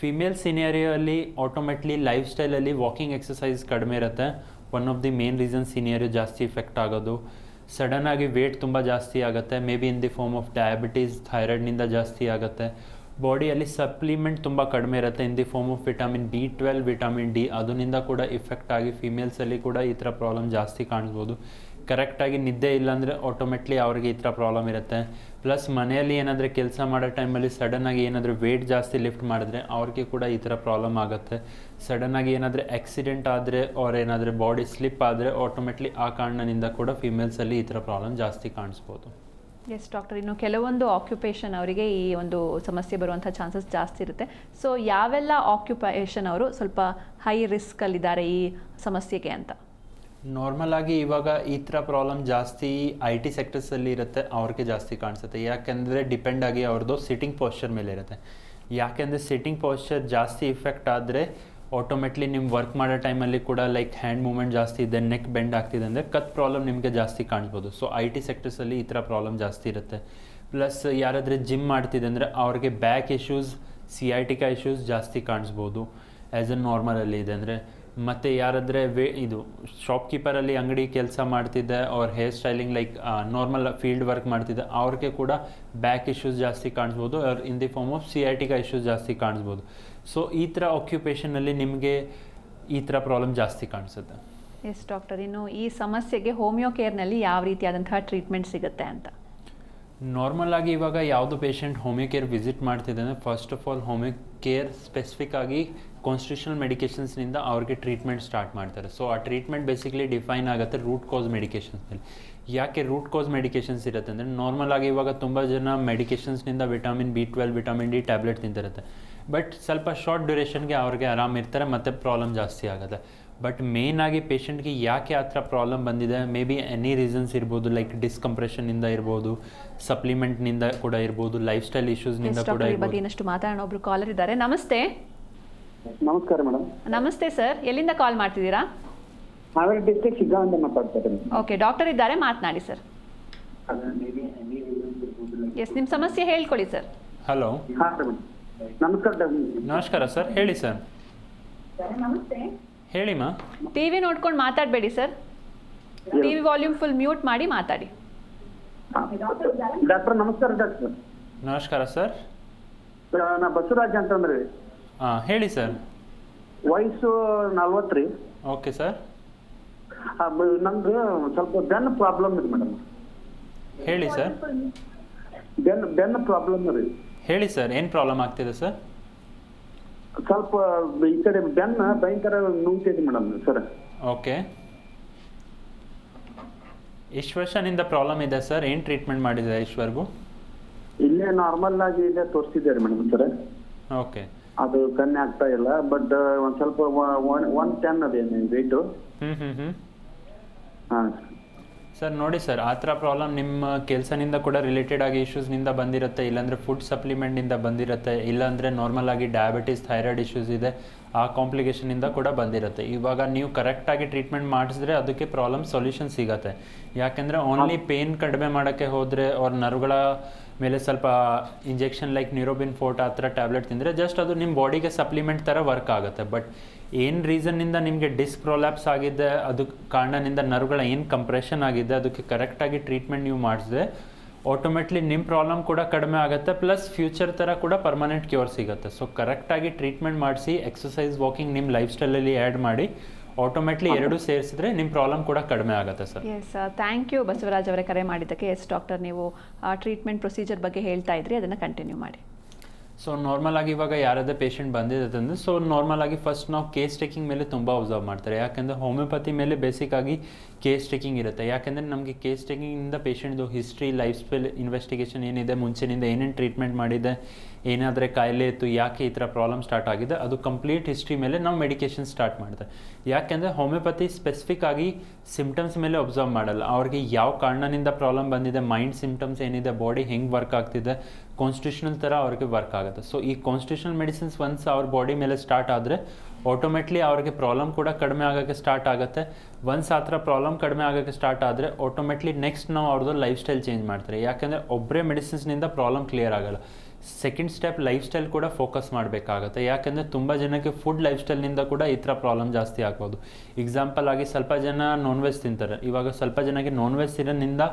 ಫಿಮೇಲ್ ಸಿನಿಯರಿಯಲ್ಲಿ ಆಟೋಮೆಟ್ಲಿ ಲೈಫ್ ಸ್ಟೈಲಲ್ಲಿ ವಾಕಿಂಗ್ ಎಕ್ಸಸೈಸ್ ಕಡಿಮೆ ಇರುತ್ತೆ. One of the main reason scenery ಜಾಸ್ತಿ ಇಫೆಕ್ಟ್ ಆಗೋದು. ಸಡನ್ ಆಗಿ ವೇಟ್ ತುಂಬ ಜಾಸ್ತಿ ಆಗುತ್ತೆ may be in the form of diabetes ಥೈರಾಯ್ಡ್ನಿಂದ ಜಾಸ್ತಿ ಆಗುತ್ತೆ. ಬಾಡಿಯಲ್ಲಿ ಸಪ್ಲಿಮೆಂಟ್ ತುಂಬ ಕಡಿಮೆ ಇರುತ್ತೆ in the form of vitamin B twelve vitamin D ಅದರಿಂದ ಕೂಡ ಇಫೆಕ್ಟ್ ಆಗಿ ಫಿಮೇಲ್ಸಲ್ಲಿ ಕೂಡ ಈ ಥರ ಪ್ರಾಬ್ಲಮ್ ಜಾಸ್ತಿ ಕಾಣಿಸ್ಬೋದು ಕರೆಕ್ಟಾಗಿ ನಿದ್ದೆ ಇಲ್ಲಾಂದರೆ ಆಟೋಮೆಟ್ಲಿ ಅವ್ರಿಗೆ ಈ ಥರ ಪ್ರಾಬ್ಲಮ್ ಇರುತ್ತೆ. ಪ್ಲಸ್ ಮನೆಯಲ್ಲಿ ಏನಾದರೂ ಕೆಲಸ ಮಾಡೋ ಟೈಮಲ್ಲಿ ಸಡನ್ನಾಗಿ ಏನಾದರೂ ವೇಟ್ ಜಾಸ್ತಿ ಲಿಫ್ಟ್ ಮಾಡಿದ್ರೆ ಅವ್ರಿಗೆ ಕೂಡ ಈ ಥರ ಪ್ರಾಬ್ಲಮ್ ಆಗುತ್ತೆ. ಸಡನ್ನಾಗಿ ಏನಾದರೂ ಆಕ್ಸಿಡೆಂಟ್ ಆದರೆ ಅವ್ರ ಏನಾದರೂ ಬಾಡಿ ಸ್ಲಿಪ್ ಆದರೆ ಆಟೋಮೆಟ್ಲಿ ಆ ಕಾರಣದಿಂದ ಕೂಡ ಫಿಮೇಲ್ಸಲ್ಲಿ ಈ ಥರ ಪ್ರಾಬ್ಲಮ್ ಜಾಸ್ತಿ ಕಾಣಿಸ್ಬೋದು. ಎಸ್ ಡಾಕ್ಟರ್ ಇನ್ನು ಕೆಲವೊಂದು ಆಕ್ಯುಪೇಷನ್ ಅವರಿಗೆ ಈ ಒಂದು ಸಮಸ್ಯೆ ಬರುವಂಥ ಚಾನ್ಸಸ್ ಜಾಸ್ತಿ ಇರುತ್ತೆ. ಸೊ ಯಾವೆಲ್ಲ ಆಕ್ಯುಪೇಷನ್ ಅವರು ಸ್ವಲ್ಪ ಹೈ ರಿಸ್ಕಲ್ಲಿದ್ದಾರೆ ಈ ಸಮಸ್ಯೆಗೆ ಅಂತ? ನಾರ್ಮಲ್ ಆಗಿ ಇವಾಗ ಈ ಥರ ಪ್ರಾಬ್ಲಮ್ ಜಾಸ್ತಿ ಐ ಟಿ ಸೆಕ್ಟರ್ಸಲ್ಲಿ ಇರುತ್ತೆ, ಅವ್ರಿಗೆ ಜಾಸ್ತಿ ಕಾಣಿಸುತ್ತೆ. ಯಾಕೆಂದರೆ ಡಿಪೆಂಡ್ ಆಗಿ ಅವ್ರದ್ದು ಸಿಟ್ಟಿಂಗ್ ಪಾಶ್ಚರ್ ಮೇಲೆ ಇರುತ್ತೆ. ಯಾಕೆಂದರೆ ಸಿಟ್ಟಿಂಗ್ ಪಾಶ್ಚರ್ ಜಾಸ್ತಿ ಇಫೆಕ್ಟ್ ಆದರೆ ಆಟೋಮೆಟ್ಲಿ ನಿಮ್ಮ ವರ್ಕ್ ಮಾಡೋ ಟೈಮಲ್ಲಿ ಕೂಡ ಲೈಕ್ ಹ್ಯಾಂಡ್ ಮೂಮೆಂಟ್ ಜಾಸ್ತಿ ಇದೆ ನೆಕ್ ಬೆಂಡ್ ಆಗ್ತಿದೆ ಅಂದರೆ ಕತ್ ಪ್ರಾಬ್ಲಮ್ ನಿಮಗೆ ಜಾಸ್ತಿ ಕಾಣಿಸ್ಬೋದು ಸೊ ಐ ಟಿ ಸೆಕ್ಟರ್ಸಲ್ಲಿ ಈ ಥರ ಪ್ರಾಬ್ಲಮ್ ಜಾಸ್ತಿ ಇರುತ್ತೆ. ಪ್ಲಸ್ ಯಾರಾದರೆ ಜಿಮ್ ಮಾಡ್ತಿದೆ ಅಂದರೆ ಅವ್ರಿಗೆ ಬ್ಯಾಕ್ ಇಶ್ಯೂಸ್ ಸಿಯಾಟಿಕಾ ಇಶ್ಯೂಸ್ ಜಾಸ್ತಿ ಕಾಣಿಸ್ಬೋದು. ಆ್ಯಸ್ ಎ ನಾರ್ಮಲಲ್ಲಿ ಇದೆ ಅಂದರೆ ಮತ್ತು ಯಾರಾದರೆ ವೇ ಇದು ಅಲ್ಲಿ ಅಂಗಡಿ ಕೆಲಸ ಮಾಡ್ತಿದ್ದೆ ಅವ್ರ hair styling like normal field work ಮಾಡ್ತಿದ್ದೆ ಅವ್ರಿಗೆ ಕೂಡ ಬ್ಯಾಕ್ ಇಶ್ಯೂಸ್ ಜಾಸ್ತಿ ಕಾಣಿಸ್ಬೋದು ಅವ್ರ in the form of sciatica issues ಜಾಸ್ತಿ ಕಾಣಿಸ್ಬೋದು. ಸೊ ಈ ಥರ ಆಕ್ಯುಪೇಷನಲ್ಲಿ ನಿಮಗೆ ಈ ಥರ ಪ್ರಾಬ್ಲಮ್ ಜಾಸ್ತಿ ಕಾಣಿಸುತ್ತೆ. ಎಸ್ ಡಾಕ್ಟರ್ ಇನ್ನು ಈ ಸಮಸ್ಯೆಗೆ ಹೋಮಿಯೋ ಕೇರ್ನಲ್ಲಿ ಯಾವ ರೀತಿಯಾದಂತಹ ಟ್ರೀಟ್ಮೆಂಟ್ ಸಿಗುತ್ತೆ ಅಂತ? ನಾರ್ಮಲ್ ಆಗಿ ಇವಾಗ ಯಾವುದು ಪೇಷಂಟ್ ಹೋಮಿಯೋ ಕೇರ್ ವಿಸಿಟ್ ಮಾಡ್ತಿದೆ ಅಂದರೆ first of all homeo care specific ಆಗಿ ಕಾನ್ಸ್ಟಿಟ್ಯೂಷನಲ್ ಮೆಡಿಕೇಷನ್ಸ್ನಿಂದ ಅವ್ರಿಗೆ ಟ್ರೀಟ್ಮೆಂಟ್ ಸ್ಟಾರ್ಟ್ ಮಾಡ್ತಾರೆ. ಸೊ ಆ ಟ್ರೀಟ್ಮೆಂಟ್ ಬೇಸಿಕಲಿ ಡಿಫೈನ್ ಆಗುತ್ತೆ ರೂಟ್ ಕಾಸ್ ಮೆಡಿಕೇಷನ್ಸ್ನಲ್ಲಿ ಯಾಕೆ ರೂಟ್ ಕಾಸ್ ಮೆಡಿಕೇಷನ್ಸ್ ಇರುತ್ತೆ ಅಂದರೆ ನಾರ್ಮಲ್ ಆಗಿ ಇವಾಗ ತುಂಬ ಜನ ಮೆಡಿಕೇಷನ್ಸ್ನಿಂದ vitamin B twelve vitamin D tablet ತಿಂತಿರುತ್ತೆ. But ಸ್ವಲ್ಪ ಶಾರ್ಟ್ ಡ್ಯೂರೇಷನ್ಗೆ ಅವ್ರಿಗೆ ಆರಾಮ್ ಇರ್ತಾರೆ, ಮತ್ತು ಪ್ರಾಬ್ಲಮ್ ಜಾಸ್ತಿ ಆಗುತ್ತೆ. ಬಟ್ ಮೇನ್ ಆಗಿ ಪೇಷಂಟ್ಗೆ ಯಾಕೆ ಆ ಥರ ಪ್ರಾಬ್ಲಮ್ ಬಂದಿದೆ? ಮೇ ಬಿ ಎನಿ ರೀಸನ್ಸ್ ಇರ್ಬೋದು ಲೈಕ್ ಡಿಸ್ಕಂಪ್ರೆಷನ್ನಿಂದ ಇರ್ಬೋದು ಸಪ್ಲಿಮೆಂಟ್ನಿಂದ ಕೂಡ ಇರ್ಬೋದು ಲೈಫ್ ಸ್ಟೈಲ್ ಇಶ್ಯೂಸ್ನಿಂದ ನಿಂದ ಕೂಡ ಬಗ್ಗೆ ಇರ್ಬೋದು. ಇನ್ನಷ್ಟು ಮಾತಾಡೋಣ. ಒಬ್ರು ಕಾಲರ್ ಇದ್ದಾರೆ. ನಮಸ್ತೆ. ನಮಸ್ಕಾರ ಮೇಡಮ್ ನಮಸ್ತೆ ಸರ್ ಎಲ್ಲಿಂದ ಕಾಲ್ ಮಾಡ್ತಿದ್ದೀರಾ? ಹಾವೇರಿ ಡಿಸ್ಟ್ರಿಕ್ಟ್ ಶಿಗ್ಗಾಂವಿಂದ ಮಾತಾಡ್ತಾ ಇದ್ದೀನಿ ಓಕೆ ಡಾಕ್ಟರ್ ಇದ್ದಾರೆ. ಮಾತನಾಡಿ ಸರ್ ಎಸ್ ನಿಮ್ಮ ಸಮಸ್ಯೆ ಹೇಳ್ಕೊಳ್ಳಿ ಸರ್ ಹಲೋ ನಮಸ್ಕಾರ ನಮಸ್ಕಾರ ಸರ್ ಹೇಳಿ ಸರ್ ಹೇಳಿ ಮಾ. ಟಿವಿ ನೋಡ್ಕೊಂಡು ಮಾತಾಡಬೇಡಿ sir. TV volume full mute ಮಾಡಿ ಮಾತಾಡಿ. ಡಾಕ್ಟರ್ ನಮಸ್ಕಾರ ಡಾಕ್ಟರ್. ನಮಸ್ಕಾರ ಸರ್. ನಾ ಬಸವರಾಜ್ ಅಂತಂದ್ರಿ. ಹಾಂ ಹೇಳಿ ಸರ್. ವಯಸ್ಸು ನಲ್ವತ್ತು ರೀ ಓಕೆ ಸರ್. ನಂದು ಸ್ವಲ್ಪ ಬೆನ್ನು ಪ್ರಾಬ್ಲಮ್ ಇದೆ ಮೇಡಮ್. ಹೇಳಿ ಸರ್. ಬೆನ್ನು ಬೆನ್ನು ಪ್ರಾಬ್ಲಮ್ ರೀ. ಹೇಳಿ ಸರ್ ಏನು ಪ್ರಾಬ್ಲಮ್ ಆಗ್ತಿದೆ ಸರ್? ಸ್ವಲ್ಪ ಈ ಕಡೆ ಬೆನ್ನ ಭಯಂಕರ ನೋವ್ತಿದೆ ಮೇಡಮ್ ಸರ್. ಓಕೆ. ಎಷ್ಟು ವರ್ಷನಿಂದ ಪ್ರಾಬ್ಲಮ್ ಇದೆ ಸರ್? ಏನು ಟ್ರೀಟ್ಮೆಂಟ್ ಮಾಡಿದೆ ಈಶ್ವರ್ಗೂ? ಇಲ್ಲೇ ನಾರ್ಮಲ್ ಆಗಿ ಇಲ್ಲೇ ತೋರಿಸಿದ್ದಾರೆ ಮೇಡಮ್ ಸರ್. ಓಕೆ. ಅದು ಕಮ್ಮಿ ಆಗ್ತಾ ಇಲ್ಲ ಬಟ್ ಒಂದು ಸ್ವಲ್ಪ ಒನ್ ಟೆನ್ ಅದೇನು ಹ್ಮ್ ಹ್ಞೂ ಹ್ಞೂ ಹ್ಞೂ ಹಾಂ. ಸರ್ ನೋಡಿ ಸರ್ ಆ ಥರ ಪ್ರಾಬ್ಲಮ್ ನಿಮ್ಮ ಕೆಲಸನಿಂದ ಕೂಡ ರಿಲೇಟೆಡ್ ಆಗಿ ಇಶ್ಯೂಸ್ನಿಂದ ಬಂದಿರುತ್ತೆ, ಇಲ್ಲಾಂದರೆ ಫುಡ್ ಸಪ್ಲಿಮೆಂಟಿಂದ ಬಂದಿರುತ್ತೆ, ಇಲ್ಲಾಂದರೆ ನಾರ್ಮಲ್ ಆಗಿ ಡಯಾಬಿಟಿಸ್ ಥೈರಾಯ್ಡ್ ಇಶ್ಯೂಸ್ ಇದೆ, ಆ ಕಾಂಪ್ಲಿಕೇಶನಿಂದ ಕೂಡ ಬಂದಿರುತ್ತೆ. ಇವಾಗ ನೀವು ಕರೆಕ್ಟಾಗಿ ಟ್ರೀಟ್ಮೆಂಟ್ ಮಾಡಿಸಿದ್ರೆ ಅದಕ್ಕೆ ಪ್ರಾಬ್ಲಮ್ ಸೊಲ್ಯೂಷನ್ ಸಿಗತ್ತೆ. ಯಾಕೆಂದರೆ ಓನ್ಲಿ ಪೇನ್ ಕಡಿಮೆ ಮಾಡೋಕ್ಕೆ ಹೋದರೆ ಅವ್ರ ನರುಗಳ ಮೇಲೆ ಸ್ವಲ್ಪ ಇಂಜೆಕ್ಷನ್ ಲೈಕ್ ನ್ಯೂರೋಬಿನ್ ಫೋರ್ಟ್ ಆ ಥರ ಟ್ಯಾಬ್ಲೆಟ್ ತಿಂದರೆ ಜಸ್ಟ್ ಅದು ನಿಮ್ಮ ಬಾಡಿಗೆ ಸಪ್ಲಿಮೆಂಟ್ ಥರ ವರ್ಕ್ ಆಗುತ್ತೆ. ಬಟ್ ಏನು ರೀಸನ್ನಿಂದ ನಿಮಗೆ ಡಿಸ್ಕ್ ಪ್ರೊಲ್ಯಾಪ್ಸ್ ಆಗಿದೆ ಅದಕ್ಕೆ ಕಾರಣದಿಂದ ನರ್ವ್ಗಳ ಏನು ಕಂಪ್ರೆಷನ್ ಆಗಿದೆ ಅದಕ್ಕೆ ಕರೆಕ್ಟಾಗಿ ಟ್ರೀಟ್ಮೆಂಟ್ ನೀವು ಮಾಡಿಸಿದೆ. ಆಟೋಮೆಟ್ಲಿ ನಿಮ್ಮ ಪ್ರಾಬ್ಲಮ್ ಕೂಡ ಕಡಿಮೆ ಆಗುತ್ತೆ ಪ್ಲಸ್ ಫ್ಯೂಚರ್ ಥರ ಕೂಡ ಪರ್ಮನೆಂಟ್ ಕ್ಯೂರ್ ಸಿಗುತ್ತೆ. ಸೊ ಕರೆಕ್ಟಾಗಿ ಟ್ರೀಟ್ಮೆಂಟ್ ಮಾಡಿಸಿ ಎಕ್ಸಸೈಸ್ ವಾಕಿಂಗ್ ನಿಮ್ಮ ಲೈಫ್ ಸ್ಟೈಲಲ್ಲಿ ಆ್ಯಡ್ ಮಾಡಿ ಆಟೋಮೆಟ್ಲಿ ಎರಡೂ ಸೇರಿಸಿದ್ರೆ ನಿಮ್ಮ ಪ್ರಾಬ್ಲಮ್ ಕೂಡ ಕಡಿಮೆ ಆಗುತ್ತೆ sir yes thank you Basavaraj ಅವರೇ ಕರೆ ಮಾಡಿದ್ದಕ್ಕೆ. ಎಸ್ ಡಾಕ್ಟರ್ ನೀವು ಟ್ರೀಟ್ಮೆಂಟ್ ಪ್ರೊಸೀಜರ್ ಬಗ್ಗೆ ಹೇಳ್ತಾ ಇದ್ರಿ ಅದನ್ನು ಕಂಟಿನ್ಯೂ ಮಾಡಿ. ಸೊ ನಾರ್ಮಲ್ ಆಗಿ ಇವಾಗ ಯಾರಾದ್ರೂ ಪೇಷಂಟ್ ಬಂದಿದೆ ಸೊ ನಾರ್ಮಲ್ ಆಗಿ ಫಸ್ಟ್ ನಾವು ಕೇಸ್ ಟೇಕಿಂಗ್ ಮೇಲೆ ತುಂಬ ಅಬ್ಸರ್ವ್ ಮಾಡ್ತಾರೆ. ಯಾಕೆಂದರೆ ಹೋಮಿಯೋಪತಿ ಮೇಲೆ ಬೇಸಿಕ್ ಆಗಿ ಕೇಸ್ ಟೇಕಿಂಗ್ ಇರುತ್ತೆ. ಯಾಕೆಂದರೆ ನಮಗೆ ಕೇಸ್ ಟೇಕಿಂಗಿಂದ ಪೇಷಂಟ್ದು ಹಿಸ್ಟ್ರಿ ಲೈಫ್ ಸ್ಟೈಲ್ ಇನ್ವೆಸ್ಟಿಗೇಷನ್ ಏನಿದೆ, ಮುಂಚೆನಿಂದ ಏನೇನು ಟ್ರೀಟ್ಮೆಂಟ್ ಮಾಡಿದೆ, ಏನಾದರೆ ಕಾಯಿಲೆ ಇತ್ತು, ಯಾಕೆ ಈ ಥರ ಪ್ರಾಬ್ಲಮ್ ಸ್ಟಾರ್ಟ್ ಆಗಿದೆ, ಅದು ಕಂಪ್ಲೀಟ್ ಹಿಸ್ಟ್ರಿ ಮೇಲೆ ನಾವು ಮೆಡಿಕೇಷನ್ ಸ್ಟಾರ್ಟ್ ಮಾಡ್ತಾರೆ ಯಾಕೆಂದರೆ ಹೋಮಿಯೋಪತಿ ಸ್ಪೆಸಿಫಿಕ್ ಆಗಿ ಸಿಮ್ಟಮ್ಸ್ ಮೇಲೆ ಒಬ್ಸರ್ವ್ ಮಾಡಲ್ಲ. ಅವ್ರಿಗೆ ಯಾವ ಕಾರಣದಿಂದ ಪ್ರಾಬ್ಲಮ್ ಬಂದಿದೆ ಮೈಂಡ್ ಸಿಮ್ಟಮ್ಸ್ ಏನಿದೆ ಬಾಡಿ ಹೆಂಗೆ ವರ್ಕ್ ಆಗ್ತಿದೆ ಕಾನ್ಸ್ಟಿಟ್ಯೂಷನಲ್ ಥರ ಅವ್ರಿಗೆ ವರ್ಕ್ ಆಗುತ್ತೆ. ಸೊ ಈ ಕಾನ್ಸ್ಟಿಟ್ಯೂಷನಲ್ ಮೆಡಿಸಿನ್ಸ್ ಒನ್ಸ್ ಅವ್ರ ಬಾಡಿ ಮೇಲೆ ಸ್ಟಾರ್ಟ್ ಆದರೆ ಆಟೋಮೆಟ್ಲಿ ಅವ್ರಿಗೆ ಪ್ರಾಬ್ಲಮ್ ಕೂಡ ಕಡಿಮೆ ಆಗೋಕ್ಕೆ ಸ್ಟಾರ್ಟ್ ಆಗುತ್ತೆ. ಒನ್ಸ್ ಆ ಥರ ಪ್ರಾಬ್ಲಮ್ ಕಡಿಮೆ ಆಗೋಕ್ಕೆ ಸ್ಟಾರ್ಟ್ ಆದರೆ ಆಟೋಮೆಟ್ಲಿ ನೆಕ್ಸ್ಟ್ ನಾವು ಅವ್ರದ್ದು ಲೈಫ್ ಸ್ಟೈಲ್ ಚೇಂಜ್ ಮಾಡ್ತಾರೆ. ಯಾಕೆಂದರೆ ಒಬ್ಬರೇ ಮೆಡಿಸಿನ್ಸ್ನಿಂದ ಪ್ರಾಬ್ಲಮ್ ಕ್ಲಿಯರ್ ಆಗೋಲ್ಲ. ಸೆಕೆಂಡ್ ಸ್ಟೆಪ್ ಲೈಫ್ ಸ್ಟೈಲ್ ಕೂಡ ಫೋಕಸ್ ಮಾಡಬೇಕಾಗುತ್ತೆ. ಯಾಕೆಂದರೆ ತುಂಬ ಜನಕ್ಕೆ ಫುಡ್ ಲೈಫ್ ಸ್ಟೈಲ್ನಿಂದ ಕೂಡ ಈ ಥರ ಪ್ರಾಬ್ಲಮ್ ಜಾಸ್ತಿ ಆಗ್ಬೋದು. ಎಕ್ಸಾಂಪಲ್ ಆಗಿ ಸ್ವಲ್ಪ ಜನ ನಾನ್ ವೆಜ್ ತಿಂತಾರೆ. ಇವಾಗ ಸ್ವಲ್ಪ ಜನಕ್ಕೆ ನಾನ್ ವೆಜ್ ತಿನ್ನೋದ್ರಿಂದ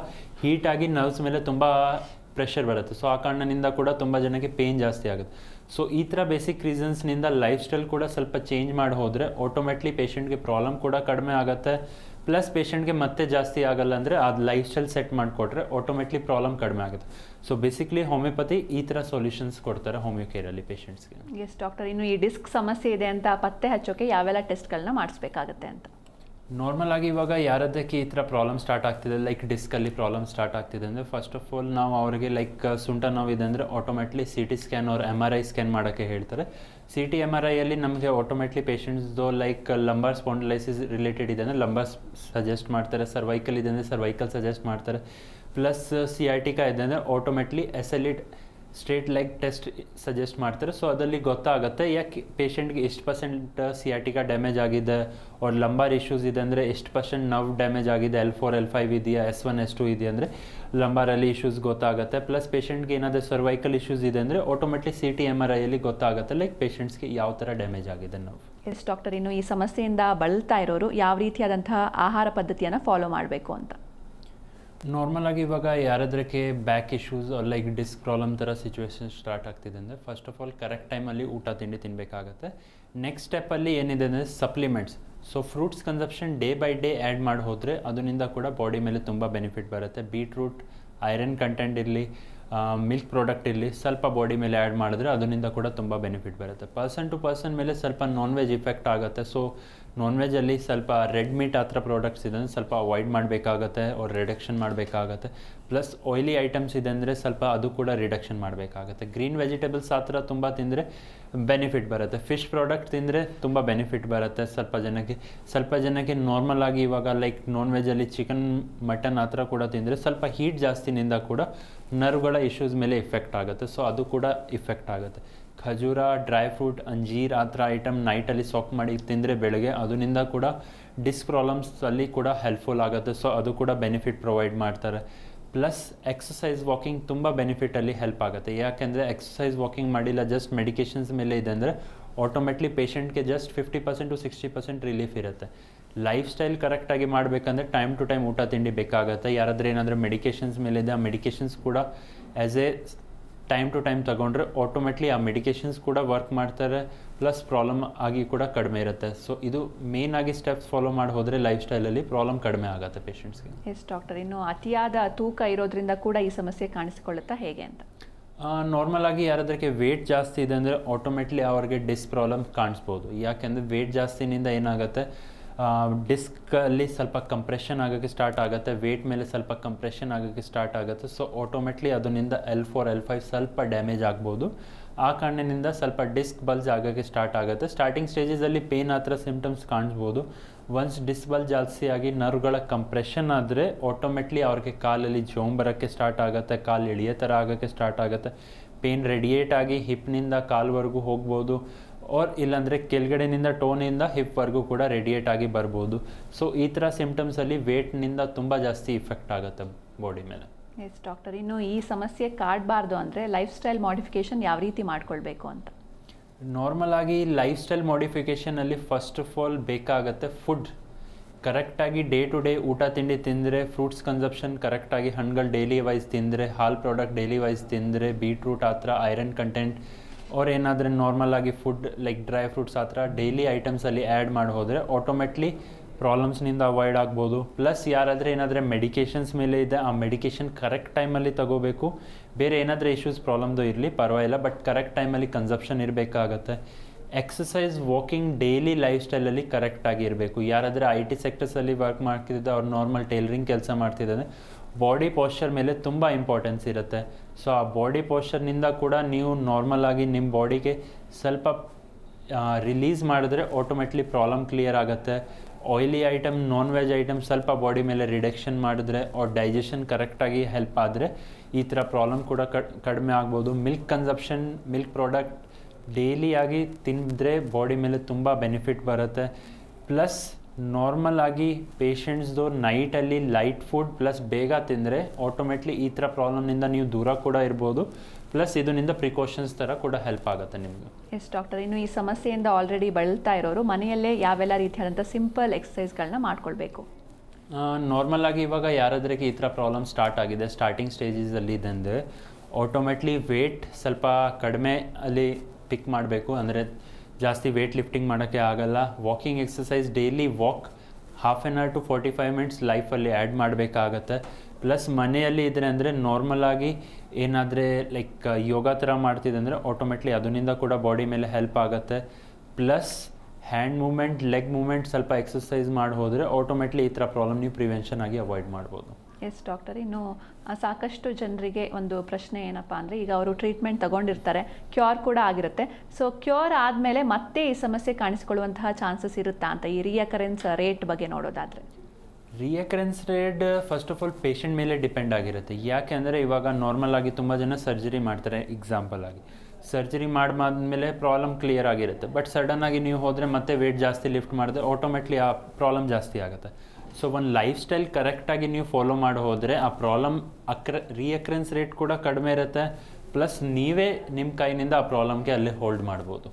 ಹೀಟಾಗಿ ನರ್ವ್ಸ್ ಮೇಲೆ ತುಂಬ ಪ್ರೆಷರ್ ಬರುತ್ತೆ. ಸೊ ಆ ಕಾರಣದಿಂದ ಕೂಡ ತುಂಬ ಜನಕ್ಕೆ ಪೇಯ್ನ್ ಜಾಸ್ತಿ ಆಗುತ್ತೆ. ಸೊ ಈ ಥರ ಬೇಸಿಕ್ ರೀಸನ್ಸ್ನಿಂದ ಲೈಫ್ ಸ್ಟೈಲ್ ಕೂಡ ಸ್ವಲ್ಪ ಚೇಂಜ್ ಮಾಡಿ ಹೋದರೆ ಆಟೋಮೆಟ್ಲಿ ಪೇಷಂಟ್ಗೆ ಪ್ರಾಬ್ಲಮ್ ಕೂಡ ಕಡಿಮೆ ಆಗುತ್ತೆ. ಪ್ಲಸ್ ಪೇಷೆಂಟ್ಗೆ ಮತ್ತೆ ಜಾಸ್ತಿ ಆಗಲ್ಲ ಅಂದರೆ ಅದು ಲೈಫ್ ಸ್ಟೈಲ್ ಸೆಟ್ ಮಾಡಿಕೊಟ್ರೆ ಆಟೋಮೆಟ್ಲಿ ಪ್ರಾಬ್ಲಮ್ ಕಡಿಮೆ ಆಗುತ್ತೆ. ಸೊ ಬೇಸಿಕ್ಲಿ ಹೋಮಿಯೋಪತಿ ಈ ಥರ ಸೊಲ್ಯೂಷನ್ಸ್ ಕೊಡ್ತಾರೆ ಹೋಮಿಯೋ ಕೇರಲ್ಲಿ ಪೇಷಂಟ್ಸ್ಗೆ ಎಸ್ ಡಾಕ್ಟರ್ ಇನ್ನು ಈ ಡಿಸ್ಕ್ ಸಮಸ್ಯೆ ಇದೆ ಅಂತ ಪತ್ತೆ ಹಚ್ಚೋಕೆ ಯಾವೆಲ್ಲ ಟೆಸ್ಟ್ಗಳನ್ನ ಮಾಡಿಸ್ಬೇಕಾಗತ್ತೆ ಅಂತ. ನಾರ್ಮಲ್ ಆಗಿ ಇವಾಗ ಯಾರದಕ್ಕೆ ಈ ಥರ ಪ್ರಾಬ್ಲಮ್ ಸ್ಟಾರ್ಟ್ ಆಗ್ತಿದೆ ಲೈಕ್ ಡಿಸ್ಕಲ್ಲಿ ಪ್ರಾಬ್ಲಮ್ ಸ್ಟಾರ್ಟ್ ಆಗ್ತಿದೆ ಅಂದರೆ ಫಸ್ಟ್ ಆಫ್ ಆಲ್ ನಾವು ಅವರಿಗೆ ಲೈಕ್ ಸುಂಟ ನೋವಿದೆ ಅಂದರೆ ಆಟೋಮೆಟ್ಲಿ ಸಿ ಟಿ ಸ್ಕ್ಯಾನ್ ಅವ್ರು ಎಂ ಆರ್ ಐ ಸ್ಕ್ಯಾನ್ ಮಾಡೋಕ್ಕೆ ಹೇಳ್ತಾರೆ. ಸಿ ಟಿ ಎಂ ಆರ್ ಐಯಲ್ಲಿ ನಮಗೆ ಆಟೋಮೆಟ್ಲಿ ಪೇಷಂಟ್ಸ್ದು ಲೈಕ್ ಲಂಬರ್ ಸ್ಪಾಂಡಲೈಸಿಸ್ ರಿಲೇಟೆಡ್ ಇದೆ ಅಂದರೆ ಲಂಬರ್ ಸಜೆಸ್ಟ್ ಮಾಡ್ತಾರೆ ಸರ್ವೈಕಲ್ ಇದೆ ಅಂದರೆ ಸರ್ವೈಕಲ್ ಸಜೆಸ್ಟ್ ಮಾಡ್ತಾರೆ. ಪ್ಲಸ್ ಸಿ ಐ ಟಿಕಾ ಇದೆ ಅಂದರೆ automatically S L it straight leg test suggest ಮಾಡ್ತಾರೆ. ಸೊ ಅದರಲ್ಲಿ ಗೊತ್ತಾಗುತ್ತೆ ಯಾಕೆ ಪೇಷೆಂಟ್ಗೆ ಎಷ್ಟು ಪರ್ಸೆಂಟ್ ಸಿಯಾಟಿಕಾ ಡ್ಯಾಮೇಜ್ ಆಗಿದೆ ಅವ್ರ ಲಂಬಾರ್ ಇಶ್ಯೂಸ್ ಇದೆ ಅಂದರೆ ಎಷ್ಟು ಪರ್ಸೆಂಟ್ ನರ್ವ್ ಡ್ಯಾಮೇಜ್ ಆಗಿದೆ ಎಲ್ ಫೋರ್ ಎಲ್ ಫೈವ್ ಇದೆಯಾ ಎಸ್ ಒನ್ ಎಸ್ ಟು ಇದೆಯಾ ಅಂದರೆ ಲಂಬಾರಲ್ಲಿ ಇಶ್ಯೂಸ್ ಗೊತ್ತಾಗುತ್ತೆ. ಪ್ಲಸ್ ಪೇಷಂಟ್ಗೆ ಏನಾದರೂ ಸರ್ವೈಕಲ್ ಇಶ್ಯೂಸ್ ಇದೆ ಅಂದರೆ automatically C T M R ಐಯಲ್ಲಿ ಗೊತ್ತಾಗುತ್ತೆ ಲೈಕ್ ಪೇಷೆಂಟ್ಸ್ಗೆ ಯಾವ ಥರ ಡ್ಯಾಮೇಜ್ ಆಗಿದೆ ನಾವು ಎಸ್ ಡಾಕ್ಟರ್ ಇನ್ನು ಈ ಸಮಸ್ಯೆಯಿಂದ ಬಳಲ್ತಾ ಇರೋರು ಯಾವ ರೀತಿಯಾದಂತಹ ಆಹಾರ ಪದ್ಧತಿಯನ್ನು ಫಾಲೋ ಮಾಡಬೇಕು ಅಂತ. ನಾರ್ಮಲ್ ಆಗಿ ಇವಾಗ ಯಾರಾದ್ರಕ್ಕೆ back issues like disc problem ಥರ ಸಿಚುವೇಶನ್ ಸ್ಟಾರ್ಟ್ ಆಗ್ತಿದೆ ಅಂದರೆ ಫಸ್ಟ್ ಆಫ್ ಆಲ್ ಕರೆಕ್ಟ್ ಟೈಮಲ್ಲಿ ಊಟ, ತಿಂಡಿ ತಿನ್ನಬೇಕಾಗತ್ತೆ ನೆಕ್ಸ್ಟ್ ಸ್ಟೆಪ್ಪಲ್ಲಿ ಏನಿದೆ ಅಂದರೆ supplements so fruits consumption day by day add ಮಾಡಿ ಹೋದರೆ ಅದರಿಂದ ಕೂಡ ಬಾಡಿ ಮೇಲೆ ತುಂಬ ಬೆನಿಫಿಟ್ ಬರುತ್ತೆ. ಬೀಟ್ರೂಟ್ ಐರನ್ ಕಂಟೆಂಟ್ ಇರಲಿ ಮಿಲ್ಕ್ ಪ್ರಾಡಕ್ಟ್ ಇರಲಿ, ಸ್ವಲ್ಪ ಬಾಡಿ ಮೇಲೆ ಆ್ಯಡ್ ಮಾಡಿದ್ರೆ ಅದರಿಂದ ಕೂಡ ತುಂಬ ಬೆನಿಫಿಟ್ ಬರುತ್ತೆ. ಪರ್ಸನ್ ಟು ಪರ್ಸನ್ ಮೇಲೆ ಸ್ವಲ್ಪ ನಾನ್ ವೆಜ್ ಇಫೆಕ್ಟ್ ಆಗುತ್ತೆ. ಸೊ ನಾನ್ ವೆಜ್ಜಲ್ಲಿ ಸ್ವಲ್ಪ ರೆಡ್ ಮೀಟ್ ಆ ಥರ ಪ್ರಾಡಕ್ಟ್ಸ್ ಇದೆ ಅಂದರೆ ಸ್ವಲ್ಪ ಅವಾಯ್ಡ್ ಮಾಡಬೇಕಾಗತ್ತೆ ಅವ್ರ ರಿಡಕ್ಷನ್ ಮಾಡಬೇಕಾಗತ್ತೆ. ಪ್ಲಸ್ ಆಯ್ಲಿ ಐಟಮ್ಸ್ ಇದೆ ಅಂದರೆ ಸ್ವಲ್ಪ ಅದು ಕೂಡ ರಿಡಕ್ಷನ್ ಮಾಡಬೇಕಾಗತ್ತೆ. ಗ್ರೀನ್ ವೆಜಿಟೇಬಲ್ಸ್ ಆ ಥರ ತುಂಬ ತಿಂದರೆ ಬೆನಿಫಿಟ್ ಬರುತ್ತೆ. ಫಿಶ್ ಪ್ರಾಡಕ್ಟ್ ತಿಂದರೆ ತುಂಬ ಬೆನಿಫಿಟ್ ಬರುತ್ತೆ ಸ್ವಲ್ಪ ಜನಕ್ಕೆ. ಸ್ವಲ್ಪ ಜನಕ್ಕೆ ನಾರ್ಮಲ್ ಆಗಿ ಇವಾಗ ಲೈಕ್ ನಾನ್ ವೆಜ್ಜಲ್ಲಿ ಚಿಕನ್ ಮಟನ್ ಆ ಥರ ಕೂಡ ತಿಂದರೆ ಸ್ವಲ್ಪ ಹೀಟ್ ಜಾಸ್ತಿನಿಂದ ಕೂಡ ನರ್ವ್ಗಳ ಇಶ್ಯೂಸ್ ಮೇಲೆ ಇಫೆಕ್ಟ್ ಆಗುತ್ತೆ. ಸೊ ಅದು ಕೂಡ ಇಫೆಕ್ಟ್ ಆಗುತ್ತೆ. ಖಜೂರ ಡ್ರೈ ಫ್ರೂಟ್ ಅಂಜೀರ್ ಆ ಥರ ಐಟಮ್ ನೈಟಲ್ಲಿ ಸಾಕ್ ಮಾಡಿ ತಿಂದರೆ ಬೆಳಗ್ಗೆ ಅದರಿಂದ ಕೂಡ ಡಿಸ್ಕ್ ಪ್ರಾಬ್ಲಮ್ಸಲ್ಲಿ ಕೂಡ ಹೆಲ್ಪ್ಫುಲ್ ಆಗುತ್ತೆ. ಸೊ ಅದು ಕೂಡ ಬೆನಿಫಿಟ್ ಪ್ರೊವೈಡ್ ಮಾಡ್ತಾರೆ. ಪ್ಲಸ್ ಎಕ್ಸಸೈಸ್ ವಾಕಿಂಗ್ ತುಂಬ ಬೆನಿಫಿಟಲ್ಲಿ ಹೆಲ್ಪ್ ಆಗುತ್ತೆ. ಯಾಕೆಂದರೆ ಎಕ್ಸಸೈಸ್ ವಾಕಿಂಗ್ ಮಾಡಿಲ್ಲ ಜಸ್ಟ್ ಮೆಡಿಕೇಷನ್ಸ್ ಮೇಲೆ ಇದೆ ಅಂದರೆ ಆಟೋಮೆಟ್ಲಿ ಪೇಷಂಟ್ಗೆ just fifty percent to sixty percent relief ಇರುತ್ತೆ. ಲೈಫ್ ಸ್ಟೈಲ್ ಕರೆಕ್ಟಾಗಿ ಮಾಡಬೇಕಂದ್ರೆ ಟೈಮ್ ಟು ಟೈಮ್ ಊಟ ತಿಂಡಿ ಬೇಕಾಗುತ್ತೆ. ಯಾರಾದರೂ ಏನಾದರೂ ಮೆಡಿಕೇಷನ್ಸ್ ಮೇಲಿದೆ, ಆ ಮೆಡಿಕೇಷನ್ಸ್ ಕೂಡ as a time to time ತಗೊಂಡ್ರೆ ಆಟೋಮೆಟ್ಲಿ ಆ ಮೆಡಿಕೇಷನ್ಸ್ ಕೂಡ ವರ್ಕ್ ಮಾಡ್ತಾರೆ ಪ್ಲಸ್ ಪ್ರಾಬ್ಲಮ್ ಆಗಿ ಕೂಡ ಕಡಿಮೆ ಇರುತ್ತೆ. ಸೊ ಇದು ಮೇನ್ ಆಗಿ ಸ್ಟೆಪ್ಸ್ ಫಾಲೋ ಮಾಡಿ ಹೋದರೆ ಲೈಫ್ ಸ್ಟೈಲಲ್ಲಿ ಪ್ರಾಬ್ಲಮ್ ಕಡಿಮೆ ಆಗುತ್ತೆ ಪೇಷಂಟ್ಸ್ಗೆ ಎಸ್ ಡಾಕ್ಟರ್ ಇನ್ನು ಅತಿಯಾದ ತೂಕ ಇರೋದ್ರಿಂದ ಕೂಡ ಈ ಸಮಸ್ಯೆ ಕಾಣಿಸಿಕೊಳ್ಳುತ್ತಾ ಹೇಗೆ ಅಂತ? ನಾರ್ಮಲ್ ಆಗಿ ಯಾರಾದ್ರಿಗೆ ವೇಟ್ ಜಾಸ್ತಿ ಇದೆ ಅಂದರೆ ಆಟೋಮೆಟ್ಲಿ ಅವ್ರಿಗೆ ಡಿಸ್ ಪ್ರಾಬ್ಲಮ್ ಕಾಣಿಸ್ಬೋದು. ಯಾಕೆಂದರೆ ವೇಟ್ ಜಾಸ್ತಿನಿಂದ ಏನಾಗುತ್ತೆ? ಡಿಸ್ಕಲ್ಲಿ ಸ್ವಲ್ಪ ಕಂಪ್ರೆಷನ್ ಆಗೋಕ್ಕೆ ಸ್ಟಾರ್ಟ್ ಆಗುತ್ತೆ ವೇಟ್ ಮೇಲೆ ಸ್ವಲ್ಪ ಕಂಪ್ರೆಷನ್ ಆಗೋಕ್ಕೆ ಸ್ಟಾರ್ಟ್ ಆಗುತ್ತೆ. ಸೊ ಆಟೋಮೆಟ್ಲಿ ಅದರಿಂದ ಎಲ್ ಫೋರ್ ಎಲ್ ಫೈವ್ ಸ್ವಲ್ಪ ಡ್ಯಾಮೇಜ್ ಆಗ್ಬೋದು. ಆ ಕಾರಣದಿಂದ ಸ್ವಲ್ಪ ಡಿಸ್ಕ್ ಬಲ್ಜ್ ಆಗೋಕ್ಕೆ ಸ್ಟಾರ್ಟ್ ಆಗುತ್ತೆ. ಸ್ಟಾರ್ಟಿಂಗ್ ಸ್ಟೇಜಸಲ್ಲಿ ಪೇನ್ ಆ ಥರ ಸಿಮ್ಟಮ್ಸ್ ಕಾಣಿಸ್ಬೋದು ಒನ್ಸ್ ಡಿಸ್ ಬಲ್ ಜಾಸ್ತಿ ಆಗಿ ನರ್ವ್ಗಳ ಕಂಪ್ರೆಷನ್ ಆದರೆ ಆಟೋಮೆಟ್ಲಿ ಅವ್ರಿಗೆ ಕಾಲಲ್ಲಿ ಜೋಮ್ ಬರೋಕ್ಕೆ ಸ್ಟಾರ್ಟ್ ಆಗುತ್ತೆ, ಕಾಲು ಎಳೆಯೋ ಥರ ಆಗೋಕ್ಕೆ ಸ್ಟಾರ್ಟ್ ಆಗುತ್ತೆ. ಪೇನ್ ರೆಡಿಯೇಟ್ ಆಗಿ ಹಿಪ್ನಿಂದ ಕಾಲ್ವರೆಗೂ ಹೋಗ್ಬೋದು. ಆರ್ ಇಲ್ಲಾಂದರೆ ಕೆಳಗಡೆಯಿಂದ ಟೋನಿಂದ ಹಿಪ್ವರೆಗೂ ಕೂಡ ರೆಡಿಯೇಟ್ ಆಗಿ ಬರ್ಬೋದು. ಸೊ ಈ ಥರ ಸಿಂಪ್ಟಮ್ಸಲ್ಲಿ ವೇಟ್ನಿಂದ ತುಂಬ ಜಾಸ್ತಿ ಇಫೆಕ್ಟ್ ಆಗುತ್ತೆ ಬಾಡಿ ಮೇಲೆ. ಎಸ್ ಡಾಕ್ಟರ್ ಇನ್ನು ಈ ಸಮಸ್ಯೆ ಕಾಡಬಾರ್ದು ಅಂದರೆ ಲೈಫ್ ಸ್ಟೈಲ್ ಮಾಡಿಫಿಕೇಶನ್ ಯಾವ ರೀತಿ ಮಾಡ್ಕೊಳ್ಬೇಕು ಅಂತ. ನಾರ್ಮಲ್ ಆಗಿ ಲೈಫ್ ಸ್ಟೈಲ್ ಮಾಡಿಫಿಕೇಷನಲ್ಲಿ ಫಸ್ಟ್ ಆಫ್ ಆಲ್ ಬೇಕಾಗತ್ತೆ ಫುಡ್ ಕರೆಕ್ಟಾಗಿ ಡೇ ಟು ಡೇ ಊಟ ತಿಂಡಿ ತಿಂದರೆ ಫ್ರೂಟ್ಸ್ ಕನ್ಸಪ್ಷನ್ ಕರೆಕ್ಟಾಗಿ ಹಣ್ಣುಗಳು ಡೈಲಿ ವೈಸ್ ತಿಂದರೆ ಹಾಲು ಪ್ರಾಡಕ್ಟ್ ಡೈಲಿ ವೈಸ್ ತಿಂದರೆ ಬೀಟ್ರೂಟ್ ಆ ಥರ ಐರನ್ ಕಂಟೆಂಟ್ ಅವ್ರು ಏನಾದರೆ ನಾರ್ಮಲ್ ಆಗಿ ಫುಡ್ ಲೈಕ್ ಡ್ರೈ ಫ್ರೂಟ್ಸ್ ಆ ಥರ ಡೈಲಿ ಐಟಮ್ಸಲ್ಲಿ ಆ್ಯಡ್ ಮಾಡಿ ಹೋದರೆ ಆಟೋಮೆಟ್ಲಿ ಪ್ರಾಬ್ಲಮ್ಸ್ನಿಂದ ಅವಾಯ್ಡ್ ಆಗ್ಬೋದು. ಪ್ಲಸ್ ಯಾರಾದರೆ ಏನಾದರೆ ಮೆಡಿಕೇಷನ್ಸ್ ಮೇಲೆ ಇದೆ, ಆ ಮೆಡಿಕೇಷನ್ ಕರೆಕ್ಟ್ ಟೈಮಲ್ಲಿ ತಗೋಬೇಕು. ಬೇರೆ ಏನಾದರೂ ಇಶ್ಯೂಸ್ ಪ್ರಾಬ್ಲಮ್ದು ಇರಲಿ, ಪರವಾಗಿಲ್ಲ ಬಟ್ ಕರೆಕ್ಟ್ ಟೈಮಲ್ಲಿ ಕನ್ಸಪ್ಷನ್ ಇರಬೇಕಾಗತ್ತೆ. ಎಕ್ಸಸೈಸ್ ವಾಕಿಂಗ್ ಡೈಲಿ ಲೈಫ್ ಸ್ಟೈಲಲ್ಲಿ ಕರೆಕ್ಟಾಗಿ ಇರಬೇಕು. ಯಾರಾದರೆ ಐ ಟಿ ಸೆಕ್ಟರ್ಸಲ್ಲಿ ವರ್ಕ್ ಮಾಡ್ತಿದ್ದೆ ಅವ್ರು ನಾರ್ಮಲ್ ಟೈಲರಿಂಗ್ ಕೆಲಸ ಮಾಡ್ತಿದ್ದಾರೆ ಬಾಡಿ ಪೋಶ್ಚರ್ ಮೇಲೆ ತುಂಬ ಇಂಪಾರ್ಟೆನ್ಸ್ ಇರುತ್ತೆ. ಸೊ ಆ ಬಾಡಿ ಪೋಶ್ಚರ್ನಿಂದ ಕೂಡ ನೀವು ನಾರ್ಮಲ್ ಆಗಿ ನಿಮ್ಮ ಬಾಡಿಗೆ ಸ್ವಲ್ಪ ರಿಲೀಸ್ ಮಾಡಿದ್ರೆ ಆಟೋಮೆಟ್ಲಿ ಪ್ರಾಬ್ಲಮ್ ಕ್ಲಿಯರ್ ಆಗುತ್ತೆ. Oily item non veg item ಸ್ವಲ್ಪ ಬಾಡಿ ಮೇಲೆ ರಿಡಕ್ಷನ್ ಮಾಡಿದ್ರೆ ಅವ್ರ ಡೈಜೆಷನ್ ಕರೆಕ್ಟಾಗಿ ಹೆಲ್ಪ್ ಆದರೆ ಈ ಥರ ಪ್ರಾಬ್ಲಮ್ ಕೂಡ ಕಡಿಮೆ ಆಗ್ಬೋದು. ಮಿಲ್ಕ್ ಕನ್ಸಪ್ಷನ್ ಮಿಲ್ಕ್ ಪ್ರಾಡಕ್ಟ್ ಡೈಲಿಯಾಗಿ ತಿಂದರೆ ಬಾಡಿ ಮೇಲೆ ತುಂಬ ಬೆನಿಫಿಟ್ ಬರುತ್ತೆ. ಪ್ಲಸ್ ನಾರ್ಮಲ್ ಆಗಿ ಪೇಷಂಟ್ಸ್ದು ನೈಟಲ್ಲಿ ಲೈಟ್ ಫುಡ್ ಪ್ಲಸ್ ಬೇಗ ತಿಂದರೆ ಆಟೋಮೆಟ್ಲಿ ಈ ಥರ ಪ್ರಾಬ್ಲಮ್ನಿಂದ ನೀವು ದೂರ ಕೂಡ ಇರ್ಬೋದು. ಪ್ಲಸ್ ಇದರಿಂದ ಪ್ರಿಕಾಷನ್ಸ್ ಥರ ಕೂಡ ಹೆಲ್ಪ್ ಆಗುತ್ತೆ ನಿಮಗೆ. ಎಸ್ ಡಾಕ್ಟರ್ ಇನ್ನು ಈ ಸಮಸ್ಯೆಯಿಂದ ಆಲ್ರೆಡಿ ಬಳಲ್ತಾ ಇರೋರು ಮನೆಯಲ್ಲೇ ಯಾವೆಲ್ಲ ರೀತಿಯಾದಂಥ ಸಿಂಪಲ್ ಎಕ್ಸಸೈಸ್ಗಳನ್ನ ಮಾಡ್ಕೊಳ್ಬೇಕು. ನಾರ್ಮಲ್ ಆಗಿ ಇವಾಗ ಯಾರಾದ್ರಿಗೆ ಈ ಥರ ಪ್ರಾಬ್ಲಮ್ ಸ್ಟಾರ್ಟ್ ಆಗಿದೆ ಸ್ಟಾರ್ಟಿಂಗ್ ಸ್ಟೇಜಸಲ್ಲಿ ಇದೆ ಅಂದರೆ ಆಟೋಮೆಟ್ಲಿ ವೇಟ್ ಸ್ವಲ್ಪ ಕಡಿಮೆ ಅಲ್ಲಿ ಪಿಕ್ ಮಾಡಬೇಕು. ಅಂದರೆ ಜಾಸ್ತಿ ವೇಟ್ ಲಿಫ್ಟಿಂಗ್ ಮಾಡೋಕ್ಕೆ ಆಗಲ್ಲ. Walking exercise daily walk half an hour to forty five minutes ಲೈಫಲ್ಲಿ ಆ್ಯಡ್ ಮಾಡಬೇಕಾಗತ್ತೆ. ಪ್ಲಸ್ ಮನೆಯಲ್ಲಿ ಇದ್ರೆ ಅಂದರೆ ನಾರ್ಮಲ್ ಆಗಿ ಏನಾದರೆ ಲೈಕ್ ಯೋಗ ಥರ ಮಾಡ್ತಿದೆ ಅಂದರೆ ಆಟೋಮೆಟ್ಲಿ ಅದರಿಂದ ಕೂಡ ಬಾಡಿ ಮೇಲೆ ಹೆಲ್ಪ್ ಆಗುತ್ತೆ. Plus hand movement leg movement ಸ್ವಲ್ಪ ಎಕ್ಸಸೈಸ್ ಮಾಡಿ ಹೋದರೆ ಆಟೋಮೆಟ್ಲಿ ಈ ಥರ ಪ್ರಾಬ್ಲಮ್ ನೀವು ಪ್ರಿವೆನ್ಷನ್ ಆಗಿ ಅವಾಯ್ಡ್ ಮಾಡ್ಬೋದು. ಎಸ್ ಡಾಕ್ಟರ್, ಇನ್ನು ಸಾಕಷ್ಟು ಜನರಿಗೆ ಒಂದು ಪ್ರಶ್ನೆ ಏನಪ್ಪ ಅಂದರೆ, ಈಗ ಅವರು ಟ್ರೀಟ್ಮೆಂಟ್ ತಗೊಂಡಿರ್ತಾರೆ, ಕ್ಯೂರ್ ಕೂಡ ಆಗಿರುತ್ತೆ. ಸೊ, ಕ್ಯೂರ್ ಆದಮೇಲೆ ಮತ್ತೆ ಈ ಸಮಸ್ಯೆ ಕಾಣಿಸಿಕೊಳ್ಳುವಂತಹ ಚಾನ್ಸಸ್ ಇರುತ್ತಾ ಅಂತ ಈ ರಿಯಕರೆನ್ಸ್ ರೇಟ್ ಬಗ್ಗೆ ನೋಡೋದಾದರೆ? Recurrence rate first of all patient ಮೇಲೆ ಡಿಪೆಂಡ್ ಆಗಿರುತ್ತೆ. ಯಾಕೆ ಅಂದರೆ, ಇವಾಗ ನಾರ್ಮಲ್ ಆಗಿ ತುಂಬ ಜನ ಸರ್ಜರಿ ಮಾಡ್ತಾರೆ ಎಕ್ಸಾಂಪಲ್ ಆಗಿ. ಸರ್ಜರಿ ಮಾಡಾದ್ಮೇಲೆ ಪ್ರಾಬ್ಲಮ್ ಕ್ಲಿಯರ್ ಆಗಿರುತ್ತೆ. ಬಟ್ ಸಡನ್ನಾಗಿ ನೀವು ಹೋದರೆ ಮತ್ತೆ ವೇಟ್ ಜಾಸ್ತಿ ಲಿಫ್ಟ್ ಮಾಡಿದ್ರೆ ಆಟೋಮೆಟ್ಲಿ ಆ ಪ್ರಾಬ್ಲಮ್ ಜಾಸ್ತಿ ಆಗುತ್ತೆ. ಸೊ ಒಂದು ಲೈಫ್ ಸ್ಟೈಲ್ ಕರೆಕ್ಟಾಗಿ ನೀವು ಫಾಲೋ ಮಾಡಿ ಹೋದರೆ ಆ ಪ್ರಾಬ್ಲಮ್ ಅಕ್ರ ರಿಯಕ್ರೆನ್ಸ್ ರೇಟ್ ಕೂಡ ಕಡಿಮೆ ಇರುತ್ತೆ. ಪ್ಲಸ್ ನೀವೇ ನಿಮ್ಮ ಕೈನಿಂದ ಆ ಪ್ರಾಬ್ಲಮ್ಗೆ ಅಲ್ಲಿ ಹೋಲ್ಡ್ ಮಾಡ್ಬೋದು.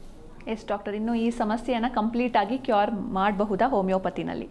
ಎಸ್ ಡಾಕ್ಟರ್ ಇನ್ನು ಈ ಸಮಸ್ಯೆಯನ್ನು ಕಂಪ್ಲೀಟ್ ಆಗಿ ಕ್ಯೂರ್ ಮಾಡಬಹುದಾ ಹೋಮಿಯೋಪತಿನಲ್ಲಿ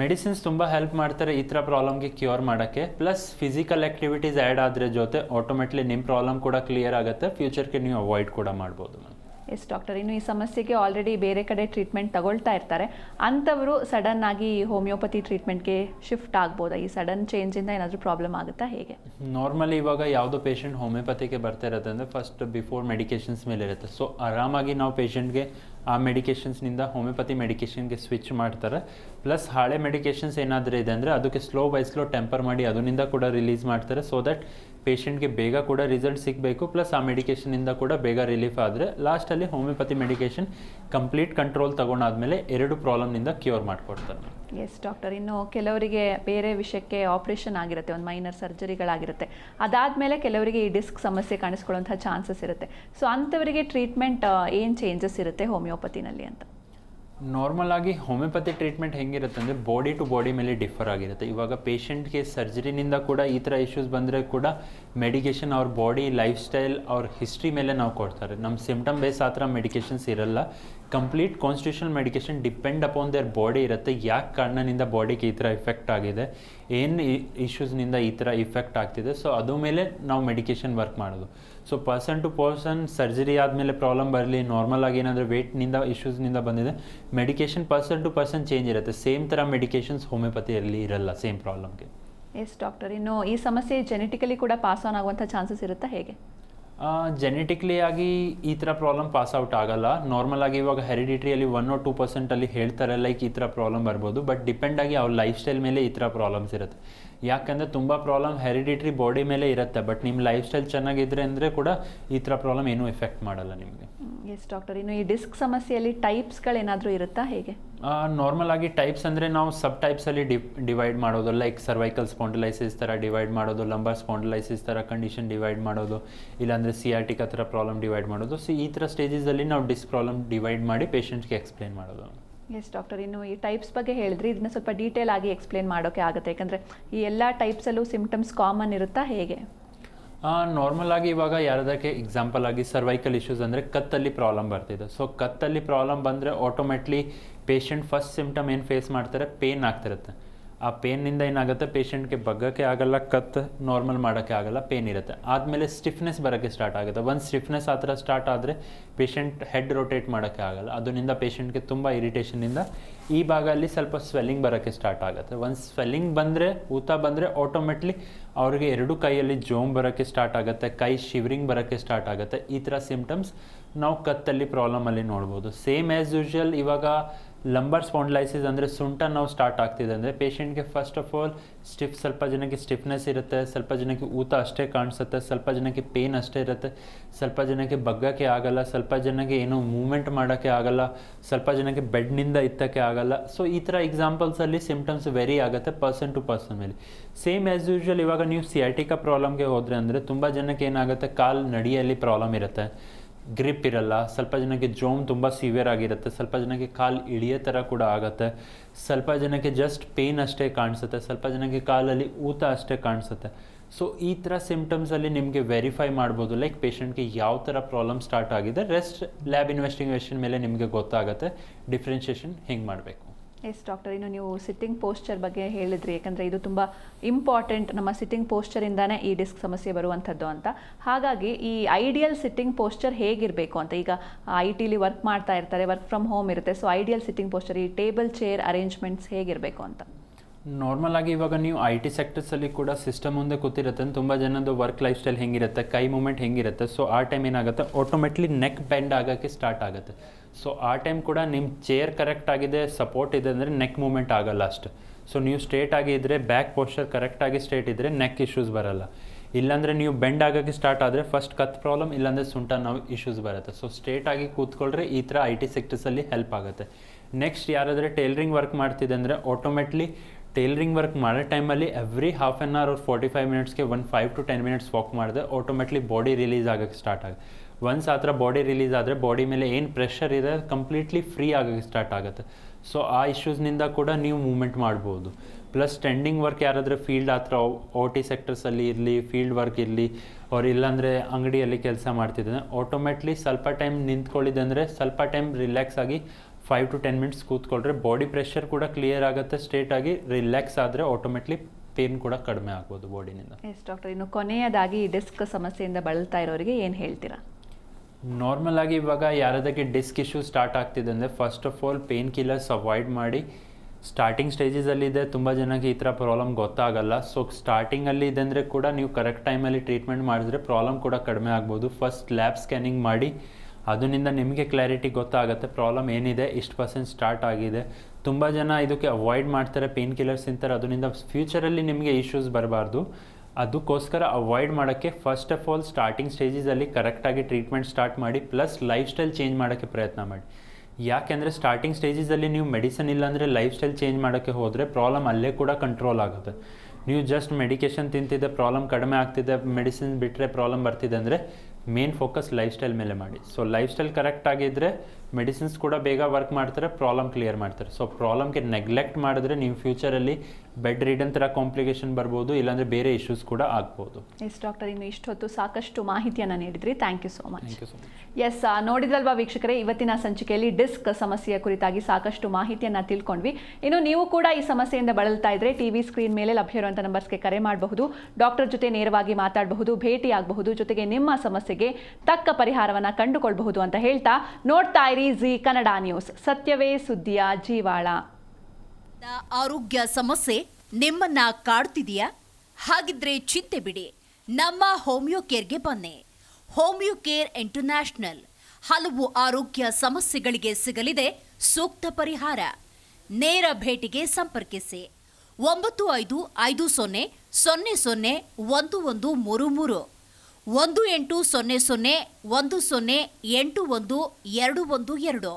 ಮೆಡಿಸಿನ್ಸ್ ತುಂಬ ಹೆಲ್ಪ್ ಮಾಡ್ತಾರೆ ಈ ಥರ ಪ್ರಾಬ್ಲಮ್ಗೆ ಕ್ಯೂರ್ ಮಾಡೋಕ್ಕೆ. ಪ್ಲಸ್ ಫಿಸಿಕಲ್ ಆ್ಯಕ್ಟಿವಿಟೀಸ್ ಆ್ಯಡ್ ಆದರೆ ಜೊತೆ ಆಟೋಮೆಟ್ಲಿ ನಿಮ್ಮ ಪ್ರಾಬ್ಲಮ್ ಕೂಡ ಕ್ಲಿಯರ್ ಆಗುತ್ತೆ. ಫ್ಯೂಚರ್ಗೆ ನೀವು ಅವಾಯ್ಡ್ ಕೂಡ ಮಾಡ್ಬೋದು. Ma'am yes doctor. ಇನ್ನು ಈ ಸಮಸ್ಯೆಗೆ ಆಲ್ರೆಡಿ ಬೇರೆ ಕಡೆ ಟ್ರೀಟ್ಮೆಂಟ್ ತಗೊಳ್ತಾ ಇರ್ತಾರೆ. ಅಂಥವರು ಸಡನ್ ಆಗಿ ಹೋಮಿಯೋಪತಿ ಟ್ರೀಟ್ಮೆಂಟ್ಗೆ ಶಿಫ್ಟ್ ಆಗ್ಬೋದಾ? ಈ ಸಡನ್ ಚೇಂಜಿಂದ ಏನಾದರೂ ಪ್ರಾಬ್ಲಮ್ ಆಗುತ್ತಾ? ಹೇಗೆ? ನಾರ್ಮಲಿ ಇವಾಗ ಯಾವುದೋ ಪೇಷಂಟ್ ಹೋಮಿಯೋಪತಿಗೆ ಬರ್ತಾ ಇರುತ್ತೆ ಅಂದರೆ ಫಸ್ಟ್ ಬಿಫೋರ್ ಮೆಡಿಕೇಷನ್ಸ್ ಮೇಲೆ ಇರುತ್ತೆ. ಸೊ ಆರಾಮಾಗಿ ನಾವು ಪೇಷಂಟ್ಗೆ ಆ ಮೆಡಿಕೇಷನ್ಸ್ನಿಂದ ಹೋಮಿಯೋಪತಿ ಮೆಡಿಕೇಷನ್ಗೆ ಸ್ವಿಚ್ ಮಾಡ್ತಾರೆ. ಪ್ಲಸ್ ಹಳೆ ಮೆಡಿಕೇಷನ್ಸ್ ಏನಾದರೂ ಇದೆ ಅಂದರೆ ಅದಕ್ಕೆ ಸ್ಲೋ ಬೈ ಸ್ಲೋ ಟೆಂಪರ್ ಮಾಡಿ ಅದರಿಂದ ಕೂಡ ರಿಲೀಸ್ ಮಾಡ್ತಾರೆ. ಸೊ ದಟ್ ಪೇಷಂಟ್ಗೆ ಬೇಗ ಕೂಡ ರಿಸಲ್ಟ್ ಸಿಗಬೇಕು, ಪ್ಲಸ್ ಆ ಮೆಡಿಕೇಷನಿಂದ ಕೂಡ ಬೇಗ ರಿಲೀಫ್ ಆದರೆ ಲಾಸ್ಟಲ್ಲಿ ಹೋಮಿಯೋಪತಿ ಮೆಡಿಕೇಷನ್ ಕಂಪ್ಲೀಟ್ ಕಂಟ್ರೋಲ್ ತಗೊಂಡಾದ್ಮೇಲೆ ಎರಡು ಪ್ರಾಬ್ಲಮ್ನಿಂದ ಕ್ಯೂರ್ ಮಾಡಿಕೊಡ್ತಾರೆ. ಎಸ್ ಡಾಕ್ಟರ್ ಇನ್ನು ಕೆಲವರಿಗೆ ಬೇರೆ ವಿಷಯಕ್ಕೆ ಆಪರೇಷನ್ ಆಗಿರುತ್ತೆ, ಒಂದು ಮೈನರ್ ಸರ್ಜರಿಗಳಾಗಿರುತ್ತೆ ಅದಾದಮೇಲೆ ಕೆಲವರಿಗೆ ಈ ಡಿಸ್ಕ್ ಸಮಸ್ಯೆ ಕಾಣಿಸ್ಕೊಳ್ಳುವಂಥ ಚಾನ್ಸಸ್ ಇರುತ್ತೆ. ಸೊ ಅಂಥವರಿಗೆ ಟ್ರೀಟ್ಮೆಂಟ್ ಏನು ಚೇಂಜಸ್ ಇರುತ್ತೆ ಹೋಮಿಯೋಪತಿನಲ್ಲಿ ಅಂತ? ನಾರ್ಮಲ್ ಆಗಿ ಹೋಮಿಯೋಪತಿ ಟ್ರೀಟ್ಮೆಂಟ್ ಹೆಂಗಿರುತ್ತೆ ಅಂದರೆ ಬಾಡಿ ಟು ಬಾಡಿ ಮೇಲೆ ಡಿಫರ್ ಆಗಿರುತ್ತೆ. ಇವಾಗ ಪೇಷಂಟ್ಗೆ ಸರ್ಜರಿನಿಂದ ಕೂಡ ಈ ಥರ ಇಶ್ಯೂಸ್ ಬಂದರೆ ಕೂಡ ಮೆಡಿಕೇಷನ್ ಅವ್ರ ಬಾಡಿ ಲೈಫ್ ಸ್ಟೈಲ್ ಅವ್ರ ಹಿಸ್ಟ್ರಿ ಮೇಲೆ ನಾವು ಕೊಡ್ತಾರೆ. ನಮ್ಮ ಸಿಮ್ಟಮ್ ಬೇಸ್ ಆ ಥರ ಮೆಡಿಕೇಷನ್ಸ್ ಇರಲ್ಲ. Complete constitutional medication depend upon their body ಇರುತ್ತೆ. ಯಾಕೆ ಕಾರಣದಿಂದ ಬಾಡಿಗೆ ಈ ಥರ ಇಫೆಕ್ಟ್ ಆಗಿದೆ? ಏನು ಇಶ್ಯೂಸ್ನಿಂದ ಈ ಥರ ಇಫೆಕ್ಟ್ ಆಗ್ತಿದೆ? ಸೊ ಅದು ಮೇಲೆ ನಾವು ಮೆಡಿಕೇಷನ್ ವರ್ಕ್ ಮಾಡೋದು. So person to person surgery ಆದಮೇಲೆ ಪ್ರಾಬ್ಲಮ್ ಬರಲಿ ನಾರ್ಮಲ್ ಆಗಿ ಏನಾದರೂ ವೇಟ್ನಿಂದ ಇಶ್ಯೂಸ್ನಿಂದ ಬಂದಿದೆ medication person to person change ಇರುತ್ತೆ. ಸೇಮ್ ಥರ ಮೆಡಿಕೇಷನ್ಸ್ ಹೋಮಿಯೋಪತಿಯಲ್ಲಿ ಇರಲ್ಲ ಸೇಮ್ ಪ್ರಾಬ್ಲಮ್ಗೆ ಎಸ್ ಡಾಕ್ಟರ್ ಇನ್ನು ಈ ಸಮಸ್ಯೆ ಜೆನೆಟಿಕಲಿ ಕೂಡ ಪಾಸ್ ಆನ್ ಆಗುವಂಥ ಚಾನ್ಸಸ್ ಇರುತ್ತಾ ಹೇಗೆ? ಜೆನೆಟಿಕ್ಲಿ ಆಗಿ ಈ ಥರ ಪ್ರಾಬ್ಲಮ್ ಪಾಸ್ ಔಟ್ ಆಗಲ್ಲ. ನಾರ್ಮಲ್ ಆಗಿ ಇವಾಗ ಹೆರಿಡಿಟ್ರಿಯಲ್ಲಿ ಒನ್ ಆರ್ ಟೂ ಪರ್ಸೆಂಟಲ್ಲಿ ಹೇಳ್ತಾರೆ ಲೈಕ್ ಈ ಥರ ಪ್ರಾಬ್ಲಮ್ ಬರ್ಬೋದು. ಬಟ್ ಡಿಪೆಂಡ್ ಆಗಿ ಅವ್ರ ಲೈಫ್ ಸ್ಟೈಲ್ ಮೇಲೆ ಈ ಥರ ಪ್ರಾಬ್ಲಮ್ಸ್ ಇರುತ್ತೆ. ಯಾಕಂದರೆ ತುಂಬ ಪ್ರಾಬ್ಲಮ್ ಹೆರಿಡಿಟ್ರಿ ಬಾಡಿ ಮೇಲೆ ಇರುತ್ತೆ. ಬಟ್ ನಿಮ್ಮ ಲೈಫ್ ಸ್ಟೈಲ್ ಚೆನ್ನಾಗಿದ್ರೆ ಅಂದರೆ ಕೂಡ ಈ ಥರ ಪ್ರಾಬ್ಲಮ್ ಏನೂ ಎಫೆಕ್ಟ್ ಮಾಡಲ್ಲ ನಿಮಗೆ. ಎಸ್ ಡಾಕ್ಟರ್ ಇನ್ನು ಈ ಡಿಸ್ಕ್ ಸಮಸ್ಯೆಯಲ್ಲಿ ಟೈಪ್ಸ್ಗಳೇನಾದರೂ ಇರುತ್ತಾ? ಹೇಗೆ? ನಾರ್ಮಲ್ ಆಗಿ ಟೈಪ್ಸ್ ಅಂದರೆ ನಾವು ಸಬ್ ಟೈಪ್ಸಲ್ಲಿ ಡಿ ಡಿವೈಡ್ ಮಾಡೋದು. ಲೈಕ್ ಸರ್ವೈಕಲ್ ಸ್ಪಾಂಡಲೈಸಿಸ್ ಥರ ಡಿವೈಡ್ ಮಾಡೋದು ಲಂಬರ್ ಸ್ಪಾಂಡಲೈಸಿಸ್ ಥರ ಕಂಡೀಷನ್ ಡಿವೈಡ್ ಮಾಡೋದು ಇಲ್ಲಾಂದರೆ ಸಿಯಾಟಿಕ್ ಥರ ಪ್ರಾಬ್ಲಮ್ ಡಿವೈಡ್ ಮಾಡೋದು. ಸೊ ಈ ಥರ ಸ್ಟೇಜಸಲ್ಲಿ ನಾವು ಡಿಸ್ಕ್ ಪ್ರಾಬ್ಲಮ್ ಡಿವೈಡ್ ಮಾಡಿ ಪೇಷಂಟ್ಸ್ಗೆ ಎಕ್ಸ್ಪ್ಲೇನ್ ಮಾಡೋದು. ಎಸ್ ಡಾಕ್ಟರ್ ಇನ್ನು ಈ ಟೈಪ್ಸ್ ಬಗ್ಗೆ ಹೇಳಿದ್ರಿ. ಇದನ್ನ ಸ್ವಲ್ಪ ಡೀಟೇಲ್ ಆಗಿ ಎಕ್ಸ್ಪ್ಲೇನ್ ಮಾಡೋಕೆ ಆಗುತ್ತೆ. ಯಾಕಂದರೆ ಈ ಎಲ್ಲ ಟೈಪ್ಸಲ್ಲೂ ಸಿಮ್ಟಮ್ಸ್ ಕಾಮನ್ ಇರುತ್ತಾ ಹೇಗೆ? ನಾರ್ಮಲ್ ಆಗಿ ಇವಾಗ ಯಾರದಕ್ಕೆ ಎಕ್ಸಾಂಪಲ್ ಆಗಿ ಸರ್ವೈಕಲ್ ಇಶ್ಯೂಸ್ ಅಂದರೆ ಕತ್ತಲ್ಲಿ ಪ್ರಾಬ್ಲಮ್ ಬರ್ತಿದೆ. ಸೊ ಕತ್ತಲ್ಲಿ ಪ್ರಾಬ್ಲಮ್ ಬಂದರೆ ಆಟೋಮೆಟ್ಲಿ ಪೇಷಂಟ್ ಫಸ್ಟ್ ಸಿಮ್ಟಮ್ ಏನು ಫೇಸ್ ಮಾಡ್ತಾರೆ? ಪೇನ್ ಆಗ್ತಿರುತ್ತೆ. ಆ ಪೇನ್ನಿಂದ ಏನಾಗುತ್ತೆ? ಪೇಷಂಟ್ಗೆ ಬಗ್ಗಕ್ಕೆ ಆಗಲ್ಲ, ಕತ್ ನಾರ್ಮಲ್ ಮಾಡೋಕ್ಕೆ ಆಗಲ್ಲ ಪೇನ್ ಇರುತ್ತೆ. ಆದಮೇಲೆ ಸ್ಟಿಫ್ನೆಸ್ ಬರೋಕ್ಕೆ ಸ್ಟಾರ್ಟ್ ಆಗುತ್ತೆ. ಒಂದು ಸ್ಟಿಫ್ನೆಸ್ ಆ ಥರ ಸ್ಟಾರ್ಟ್ ಆದರೆ ಪೇಷಂಟ್ ಹೆಡ್ ರೊಟೇಟ್ ಮಾಡೋಕ್ಕೆ ಆಗಲ್ಲ. ಅದರಿಂದ ಪೇಷಂಟ್ಗೆ ತುಂಬ ಇರಿಟೇಷನಿಂದ ಈ ಭಾಗ ಅಲ್ಲಿ ಸ್ವಲ್ಪ ಸ್ವೆಲ್ಲಿಂಗ್ ಬರೋಕ್ಕೆ ಸ್ಟಾರ್ಟ್ ಆಗುತ್ತೆ. ಒಂದು ಸ್ವೆಲ್ಲಿಂಗ್ ಬಂದರೆ, ಊತ ಬಂದರೆ ಆಟೋಮೆಟ್ಲಿ ಅವ್ರಿಗೆ ಎರಡು ಕೈಯಲ್ಲಿ ಜೋಮ್ ಬರೋಕ್ಕೆ ಸ್ಟಾರ್ಟ್ ಆಗುತ್ತೆ. ಕೈ ಶಿವರಿಂಗ್ ಬರೋಕ್ಕೆ ಸ್ಟಾರ್ಟ್ ಆಗುತ್ತೆ. ಈ ಥರ ಸಿಂಪ್ಟಮ್ಸ್ ನಾವು ಕತ್ತಲ್ಲಿ ಪ್ರಾಬ್ಲಮಲ್ಲಿ ನೋಡ್ಬೋದು. ಸೇಮ್ ಆ್ಯಸ್ ಯೂಶ್ವಲ್ ಇವಾಗ ಲಂಬರ್ ಸ್ಪಾಂಡ್ಲೈಸಿಸ್ ಅಂದರೆ ಸುಂಟ ನಾವು ಸ್ಟಾರ್ಟ್ ಆಗ್ತಿದೆ. ಅಂದರೆ ಪೇಷೆಂಟ್ಗೆ ಫಸ್ಟ್ ಆಫ್ ಆಲ್ ಸ್ಟಿಫ್ ಸ್ವಲ್ಪ ಜನಕ್ಕೆ ಸ್ಟಿಫ್ನೆಸ್ ಇರುತ್ತೆ, ಸ್ವಲ್ಪ ಜನಕ್ಕೆ ಊತ ಅಷ್ಟೇ ಕಾಣಿಸುತ್ತೆ, ಸ್ವಲ್ಪ ಜನಕ್ಕೆ ಪೇನ್ ಅಷ್ಟೇ ಇರುತ್ತೆ, ಸ್ವಲ್ಪ ಜನಕ್ಕೆ ಬಗ್ಗಕ್ಕೆ ಆಗಲ್ಲ, ಸ್ವಲ್ಪ ಜನಕ್ಕೆ ಏನೋ ಮೂಮೆಂಟ್ ಮಾಡೋಕ್ಕೆ ಆಗಲ್ಲ, ಸ್ವಲ್ಪ ಜನಕ್ಕೆ ಬೆಡ್ನಿಂದ ಇತ್ತಕ್ಕೆ ಆಗಲ್ಲ. ಸೊ ಈ ಥರ ಎಕ್ಸಾಂಪಲ್ಸಲ್ಲಿ ಸಿಮ್ಟಮ್ಸ್ ವೆರಿ ಆಗುತ್ತೆ ಪರ್ಸನ್ ಟು ಪರ್ಸನ್ ಮೇಲೆ. ಸೇಮ್ ಆ್ಯಸ್ ಯೂಶ್ವಲ್ ಇವಾಗ ನೀವು ಸಿಯಾಟಿಕಾ ಪ್ರಾಬ್ಲಮ್ಗೆ ಹೋದರೆ ಅಂದರೆ ತುಂಬ ಜನಕ್ಕೆ ಏನಾಗುತ್ತೆ ಕಾಲು ನಡಿಯಲ್ಲಿ ಪ್ರಾಬ್ಲಮ್ ಇರುತ್ತೆ. ಗ್ರಿಪ್ ಇರಲ್ಲ, ಸ್ವಲ್ಪ ಜನಕ್ಕೆ ಜೋಮ್ ತುಂಬ ಸಿವಿಯರ್ ಆಗಿರುತ್ತೆ, ಸ್ವಲ್ಪ ಜನಕ್ಕೆ ಕಾಲು ಇಳಿಯೋ ಥರ ಕೂಡ ಆಗುತ್ತೆ, ಸ್ವಲ್ಪ ಜನಕ್ಕೆ ಜಸ್ಟ್ ಪೇನ್ ಅಷ್ಟೇ ಕಾಣಿಸುತ್ತೆ, ಸ್ವಲ್ಪ ಜನಕ್ಕೆ ಕಾಲಲ್ಲಿ ಊತ ಅಷ್ಟೇ ಕಾಣಿಸುತ್ತೆ. ಸೊ ಈ ಥರ ಸಿಮ್ಟಮ್ಸಲ್ಲಿ ನಿಮಗೆ ವೆರಿಫೈ ಮಾಡ್ಬೋದು ಲೈಕ್ ಪೇಷಂಟ್ಗೆ ಯಾವ ಥರ ಪ್ರಾಬ್ಲಮ್ ಸ್ಟಾರ್ಟ್ ಆಗಿದೆ ರೆಸ್ಟ್ ಲ್ಯಾಬ್ ಇನ್ವೆಸ್ಟಿಗೇಷನ್ ಮೇಲೆ ನಿಮಗೆ ಗೊತ್ತಾಗುತ್ತೆ ಡಿಫ್ರೆನ್ಷಿಯೇಷನ್ ಹೆಂಗೆ ಮಾಡಬೇಕು. ಎಸ್, ಡಾಕ್ಟರ್, ಇನ್ನು ನೀವು ಸಿಟ್ಟಿಂಗ್ ಪೋಸ್ಚರ್ ಬಗ್ಗೆ ಹೇಳಿದ್ರಿ, ಯಾಕಂದರೆ ಇದು ತುಂಬ ಇಂಪಾರ್ಟೆಂಟ್ ನಮ್ಮ ಸಿಟ್ಟಿಂಗ್ ಪೋಸ್ಚರಿಂದಾನೇ ಈ ಡಿಸ್ಕ್ ಸಮಸ್ಯೆ ಬರುವಂಥದ್ದು ಅಂತ. ಹಾಗಾಗಿ ಈ ಐಡಿಯಲ್ ಸಿಟ್ಟಿಂಗ್ ಪೋಸ್ಚರ್ ಹೇಗಿರಬೇಕು ಅಂತ, ಈಗ ಐ ಟಿಲಿ ವರ್ಕ್ ಮಾಡ್ತಾ ಇರ್ತಾರೆ ವರ್ಕ್ ಫ್ರಮ್ ಹೋಮ್ ಇರುತ್ತೆ ಸೊ ಐಡಿಯಲ್ ಸಿಟ್ಟಿಂಗ್ ಪೋಸ್ಚರ್ ಈ ಟೇಬಲ್ ಚೇರ್ ಅರೇಂಜ್ಮೆಂಟ್ಸ್ ಹೇಗಿರಬೇಕು ಅಂತ. ನಾರ್ಮಲ್ ಆಗಿ ಇವಾಗ ನೀವು ಐ ಟಿ ಸೆಕ್ಟರ್ಸಲ್ಲಿ ಕೂಡ ಸಿಸ್ಟಮ್ ಮುಂದೆ ಕೂತಿರುತ್ತೆ ತುಂಬ ಜನದ ವರ್ಕ್ ಲೈಫ್ ಸ್ಟೈಲ್ ಹೆಂಗಿರುತ್ತೆ, ಕೈ ಮೂಮೆಂಟ್ ಹೆಂಗಿರುತ್ತೆ ಸೊ ಆ ಟೈಮ್ ಏನಾಗುತ್ತೆ? ಆಟೋಮೆಟ್ಲಿ ನೆಕ್ ಬೆಂಡ್ ಆಗೋಕ್ಕೆ ಸ್ಟಾರ್ಟ್ ಆಗುತ್ತೆ. ಸೊ ಆ ಟೈಮ್ ಕೂಡ ನಿಮ್ಮ ಚೇರ್ ಕರೆಕ್ಟ್ ಆಗಿದೆ ಸಪೋರ್ಟ್ ಇದೆ ಅಂದರೆ ನೆಕ್ ಮೂಮೆಂಟ್ ಆಗಲ್ಲ ಅಷ್ಟು. ಸೊ ನೀವು ಸ್ಟ್ರೇಟ್ ಆಗಿ ಇದ್ದರೆ ಬ್ಯಾಕ್ ಪೋಸ್ಚರ್ ಕರೆಕ್ಟಾಗಿ ಸ್ಟ್ರೇಟ್ ಇದ್ದರೆ ನೆಕ್ ಇಶ್ಯೂಸ್ ಬರಲ್ಲ. ಇಲ್ಲಾಂದರೆ ನೀವು ಬೆಂಡ್ ಆಗೋಕ್ಕೆ ಸ್ಟಾರ್ಟ್ ಆದರೆ ಫಸ್ಟ್ ಕತ್ ಪ್ರಾಬ್ಲಮ್ ಇಲ್ಲಾಂದರೆ ಸುಂಟ ನಾವು ಇಶ್ಯೂಸ್ ಬರುತ್ತೆ. ಸೊ ಸ್ಟ್ರೇಟ್ ಆಗಿ ಕೂತ್ಕೊಳ್ರೆ ಈ ಥರ ಐ ಟಿ ಸೆಕ್ಟರ್ಸಲ್ಲಿ ಹೆಲ್ಪ್ ಆಗುತ್ತೆ. ನೆಕ್ಸ್ಟ್ ಯಾರಾದರೆ ಟೈಲರಿಂಗ್ ವರ್ಕ್ ಮಾಡ್ತಿದೆ ಅಂದರೆ ಆಟೋಮೆಟ್ಲಿ ಟೈಲರಿಂಗ್ ವರ್ಕ್ ಮಾಡೋ ಟೈಮಲ್ಲಿ every half an hour forty five ಮಿನಿಟ್ಸ್ಗೆ one five to ten minutes walk ಮಾಡಿದೆ ಆಟೋಮೆಟ್ಲಿ ಬಾಡಿ ರಿಲೀಸ್ ಆಗೋಕ್ಕೆ ಸ್ಟಾರ್ಟ್ ಆಗುತ್ತೆ. ಒನ್ಸ್ ಆ ಥರ ಬಾಡಿ ರಿಲೀಸ್ ಆದರೆ ಬಾಡಿ ಮೇಲೆ ಏನು ಪ್ರೆಷರ್ ಇದೆ ಕಂಪ್ಲೀಟ್ಲಿ ಫ್ರೀ ಆಗೋಕ್ಕೆ ಸ್ಟಾರ್ಟ್ ಆಗುತ್ತೆ. ಸೊ ಆ ಇಶ್ಯೂಸ್ನಿಂದ ಕೂಡ ನೀವು ಮೂವ್ಮೆಂಟ್ ಮಾಡ್ಬೋದು. ಪ್ಲಸ್ ಟೆಂಡಿಂಗ್ ವರ್ಕ್ ಯಾರಾದರೂ ಫೀಲ್ಡ್ ಹತ್ರ ಓ ಟಿ ಸೆಕ್ಟರ್ಸಲ್ಲಿ ಇರಲಿ ಫೀಲ್ಡ್ ವರ್ಕ್ ಇರಲಿ ಅವ್ರು ಇಲ್ಲಾಂದರೆ ಅಂಗಡಿಯಲ್ಲಿ ಕೆಲಸ ಮಾಡ್ತಿದ್ದಾರೆ ಆಟೋಮೆಟ್ಲಿ ಸ್ವಲ್ಪ ಟೈಮ್ ನಿಂತ್ಕೊಳ್ಳಿದೆ ಅಂದರೆ ಸ್ವಲ್ಪ ಟೈಮ್ ರಿಲ್ಯಾಕ್ಸ್ ಆಗಿ ಫೈವ್ ಟು ಟೆನ್ ಮಿನಿಟ್ಸ್ ಕೂತ್ಕೊಳ್ರೆ ಬಾಡಿ ಪ್ರೆಷರ್ ಕೂಡ ಕ್ಲಿಯರ್ ಆಗುತ್ತೆ ಸ್ಟ್ರೇಟ್ ಆಗಿ ರಿಲ್ಯಾಕ್ಸ್ ಆದರೆ ಆಟೋಮೆಟ್ಲಿ ಪೇನ್ ಕೂಡ ಕಡಿಮೆ ಆಗ್ಬೋದು ಬಾಡಿನಿಂದ ಎಸ್ ಡಾಕ್ಟರ್ ಇನ್ನು ಕೊನೆಯದಾಗಿ ಈ ಡಿಸ್ಕ್ ಸಮಸ್ಯೆಯಿಂದ ಬಳಲ್ತಾ ಇರೋರಿಗೆ ಏನು ಹೇಳ್ತೀರಾ? ನಾರ್ಮಲ್ ಆಗಿ ಇವಾಗ ಯಾರದಕ್ಕೆ ಡಿಸ್ಕ್ ಇಶ್ಯೂ ಸ್ಟಾರ್ಟ್ ಆಗ್ತಿದೆ ಅಂದರೆ first of all pain killers avoid ಮಾಡಿ. ಸ್ಟಾರ್ಟಿಂಗ್ ಸ್ಟೇಜಸಲ್ಲಿದೆ ತುಂಬ ಜನಕ್ಕೆ ಈ ಥರ ಪ್ರಾಬ್ಲಮ್ ಗೊತ್ತಾಗಲ್ಲ. ಸೊ ಸ್ಟಾರ್ಟಿಂಗಲ್ಲಿ ಇದೆ ಅಂದರೆ ಕೂಡ ನೀವು ಕರೆಕ್ಟ್ ಟೈಮಲ್ಲಿ ಟ್ರೀಟ್ಮೆಂಟ್ ಮಾಡಿದ್ರೆ ಪ್ರಾಬ್ಲಮ್ ಕೂಡ ಕಡಿಮೆ ಆಗ್ಬೋದು. ಫಸ್ಟ್ ಲ್ಯಾಬ್ ಸ್ಕ್ಯಾನಿಂಗ್ ಮಾಡಿ. ಅದರಿಂದ ನಿಮಗೆ ಕ್ಲಾರಿಟಿ ಗೊತ್ತಾಗುತ್ತೆ ಪ್ರಾಬ್ಲಮ್ ಏನಿದೆ, ಇಷ್ಟು ಪರ್ಸೆಂಟ್ ಸ್ಟಾರ್ಟ್ ಆಗಿದೆ. ತುಂಬ ಜನ ಇದಕ್ಕೆ ಅವಾಯ್ಡ್ ಮಾಡ್ತಾರೆ ಪೇನ್ ಕಿಲ್ಲರ್ಸ್ ತಿಂತಾರೆ ಅದರಿಂದ ಫ್ಯೂಚರಲ್ಲಿ ನಿಮಗೆ ಇಶ್ಯೂಸ್ ಬರಬಾರ್ದು. ಅದಕ್ಕೋಸ್ಕರ ಅವಾಯ್ಡ್ ಮಾಡೋಕ್ಕೆ ಫಸ್ಟ್ ಆಫ್ ಆಲ್ ಸ್ಟಾರ್ಟಿಂಗ್ ಸ್ಟೇಜಸಲ್ಲಿ ಕರೆಕ್ಟಾಗಿ ಟ್ರೀಟ್ಮೆಂಟ್ ಸ್ಟಾರ್ಟ್ ಮಾಡಿ ಪ್ಲಸ್ ಲೈಫ್ ಸ್ಟೈಲ್ ಚೇಂಜ್ ಮಾಡೋಕ್ಕೆ ಪ್ರಯತ್ನ ಮಾಡಿ. ಯಾಕೆಂದರೆ ಸ್ಟಾರ್ಟಿಂಗ್ ಸ್ಟೇಜಸಲ್ಲಿ ನೀವು ಮೆಡಿಸನ್ ಇಲ್ಲಾಂದರೆ ಲೈಫ್ ಸ್ಟೈಲ್ ಚೇಂಜ್ ಮಾಡೋಕ್ಕೆ ಹೋದರೆ ಪ್ರಾಬ್ಲಮ್ ಅಲ್ಲೇ ಕೂಡ ಕಂಟ್ರೋಲ್ ಆಗುತ್ತೆ. ನೀವು ಜಸ್ಟ್ ಮೆಡಿಕೇಷನ್ ತಿಂತಿದ್ದೆ ಪ್ರಾಬ್ಲಮ್ ಕಡಿಮೆ ಆಗ್ತಿದೆ ಮೆಡಿಸಿನ್ ಬಿಟ್ಟರೆ ಪ್ರಾಬ್ಲಮ್ ಬರ್ತಿದೆ ಅಂದರೆ ಮೇನ್ ಫೋಕಸ್ ಲೈಫ್ ಸ್ಟೈಲ್ ಮೇಲೆ ಮಾಡಿ. ಸೊ ಲೈಫ್ ಸ್ಟೈಲ್ ಕರೆಕ್ಟ್ ಆಗಿದ್ದರೆ ಮೆಡಿಸಿನ್ಸ್ ಕೂಡ ಬೇಗ ವರ್ಕ್ ಮಾಡ್ತಾರೆ ಪ್ರಾಬ್ಲಮ್ ಕ್ಲಿಯರ್ ಮಾಡ್ತಾರೆ. ಸೊ ಪ್ರಾಬ್ಲಮ್ಗೆ ನೆಗ್ಲೆಕ್ಟ್ ಮಾಡಿದ್ರೆ ನೀವು ಫ್ಯೂಚರಲ್ಲಿ ಬೆಡ್ ರಿಡನ್ ಥರ ಕಾಂಪ್ಲಿಕೇಶನ್ ಬರ್ಬೋದು ಇಲ್ಲಾಂದರೆ ಬೇರೆ ಇಶ್ಯೂಸ್ ಕೂಡ ಆಗ್ಬೋದು. ಎಸ್ ಡಾಕ್ಟರ್ ಇನ್ನು ಇಷ್ಟೊತ್ತು ಸಾಕಷ್ಟು ಮಾಹಿತಿಯನ್ನು ನೀಡಿದ್ರಿ. Thank you so much yes ನೋಡಿದ್ರಲ್ವಾ ವೀಕ್ಷಕರೇ ಇವತ್ತಿನ ಸಂಚಿಕೆಯಲ್ಲಿ ಡಿಸ್ಕ್ ಸಮಸ್ಯೆಯ ಕುರಿತಾಗಿ ಸಾಕಷ್ಟು ಮಾಹಿತಿಯನ್ನು ತಿಳ್ಕೊಂಡ್ವಿ. ಇನ್ನು ನೀವು ಕೂಡ ಈ ಸಮಸ್ಯೆಯಿಂದ ಬಳಲ್ತಾ ಇದ್ರೆ ಟಿವಿ ಸ್ಕ್ರೀನ್ ಮೇಲೆ ಲಭ್ಯವಿರುವಂಥ ನಂಬರ್ಸ್ಗೆ ಕರೆ ಮಾಡಬಹುದು ಡಾಕ್ಟರ್ ಜೊತೆ ನೇರವಾಗಿ ಮಾತಾಡಬಹುದು ಭೇಟಿ ಆಗಬಹುದು ಜೊತೆಗೆ ನಿಮ್ಮ ಸಮಸ್ಯೆಗೆ ತಕ್ಕ ಪರಿಹಾರವನ್ನು ಕಂಡುಕೊಳ್ಬಹುದು ಅಂತ ಹೇಳ್ತಾ ನೋಡ್ತಾ ಇರಿ ಜಿ, ಕನ್ನಡ ನ್ಯೂಸ್. ಸತ್ಯವೇ ಸುದ್ದಿಯ ಜೀವಾಳ. ಆರೋಗ್ಯ ಸಮಸ್ಯೆ, ನಿಮ್ಮನ್ನ ಕಾಡ್ತಿದೆಯಾ? ಹಾಗಿದ್ರೆ ಚಿಂತೆ ಬಿಡಿ. ನಮ್ಮ ಹೋಮಿಯೋ ಕೇರ್ಗೆ ಬನ್ನಿ. Homeo Care International. ಹಲವು ಆರೋಗ್ಯ ಸಮಸ್ಯೆಗಳಿಗೆ ಸಿಗಲಿದೆ ಸೂಕ್ತ ಪರಿಹಾರ. ನೇರ ಭೇಟಿಗೆ ಸಂಪರ್ಕಿಸಿ. ಒಂಬತ್ತು ಐದು ಐದು ಸೊನ್ನೆ ಸೊನ್ನೆ ಸೊನ್ನೆ ಒಂದು ಒಂದು ಮೂರು ಮೂರು. ಒಂದು ಎಂಟು ಸೊನ್ನೆ ಸೊನ್ನೆ ಒಂದು ಸೊನ್ನೆ ಎಂಟು ಒಂದು ಎರಡು ಒಂದು ಎರಡು.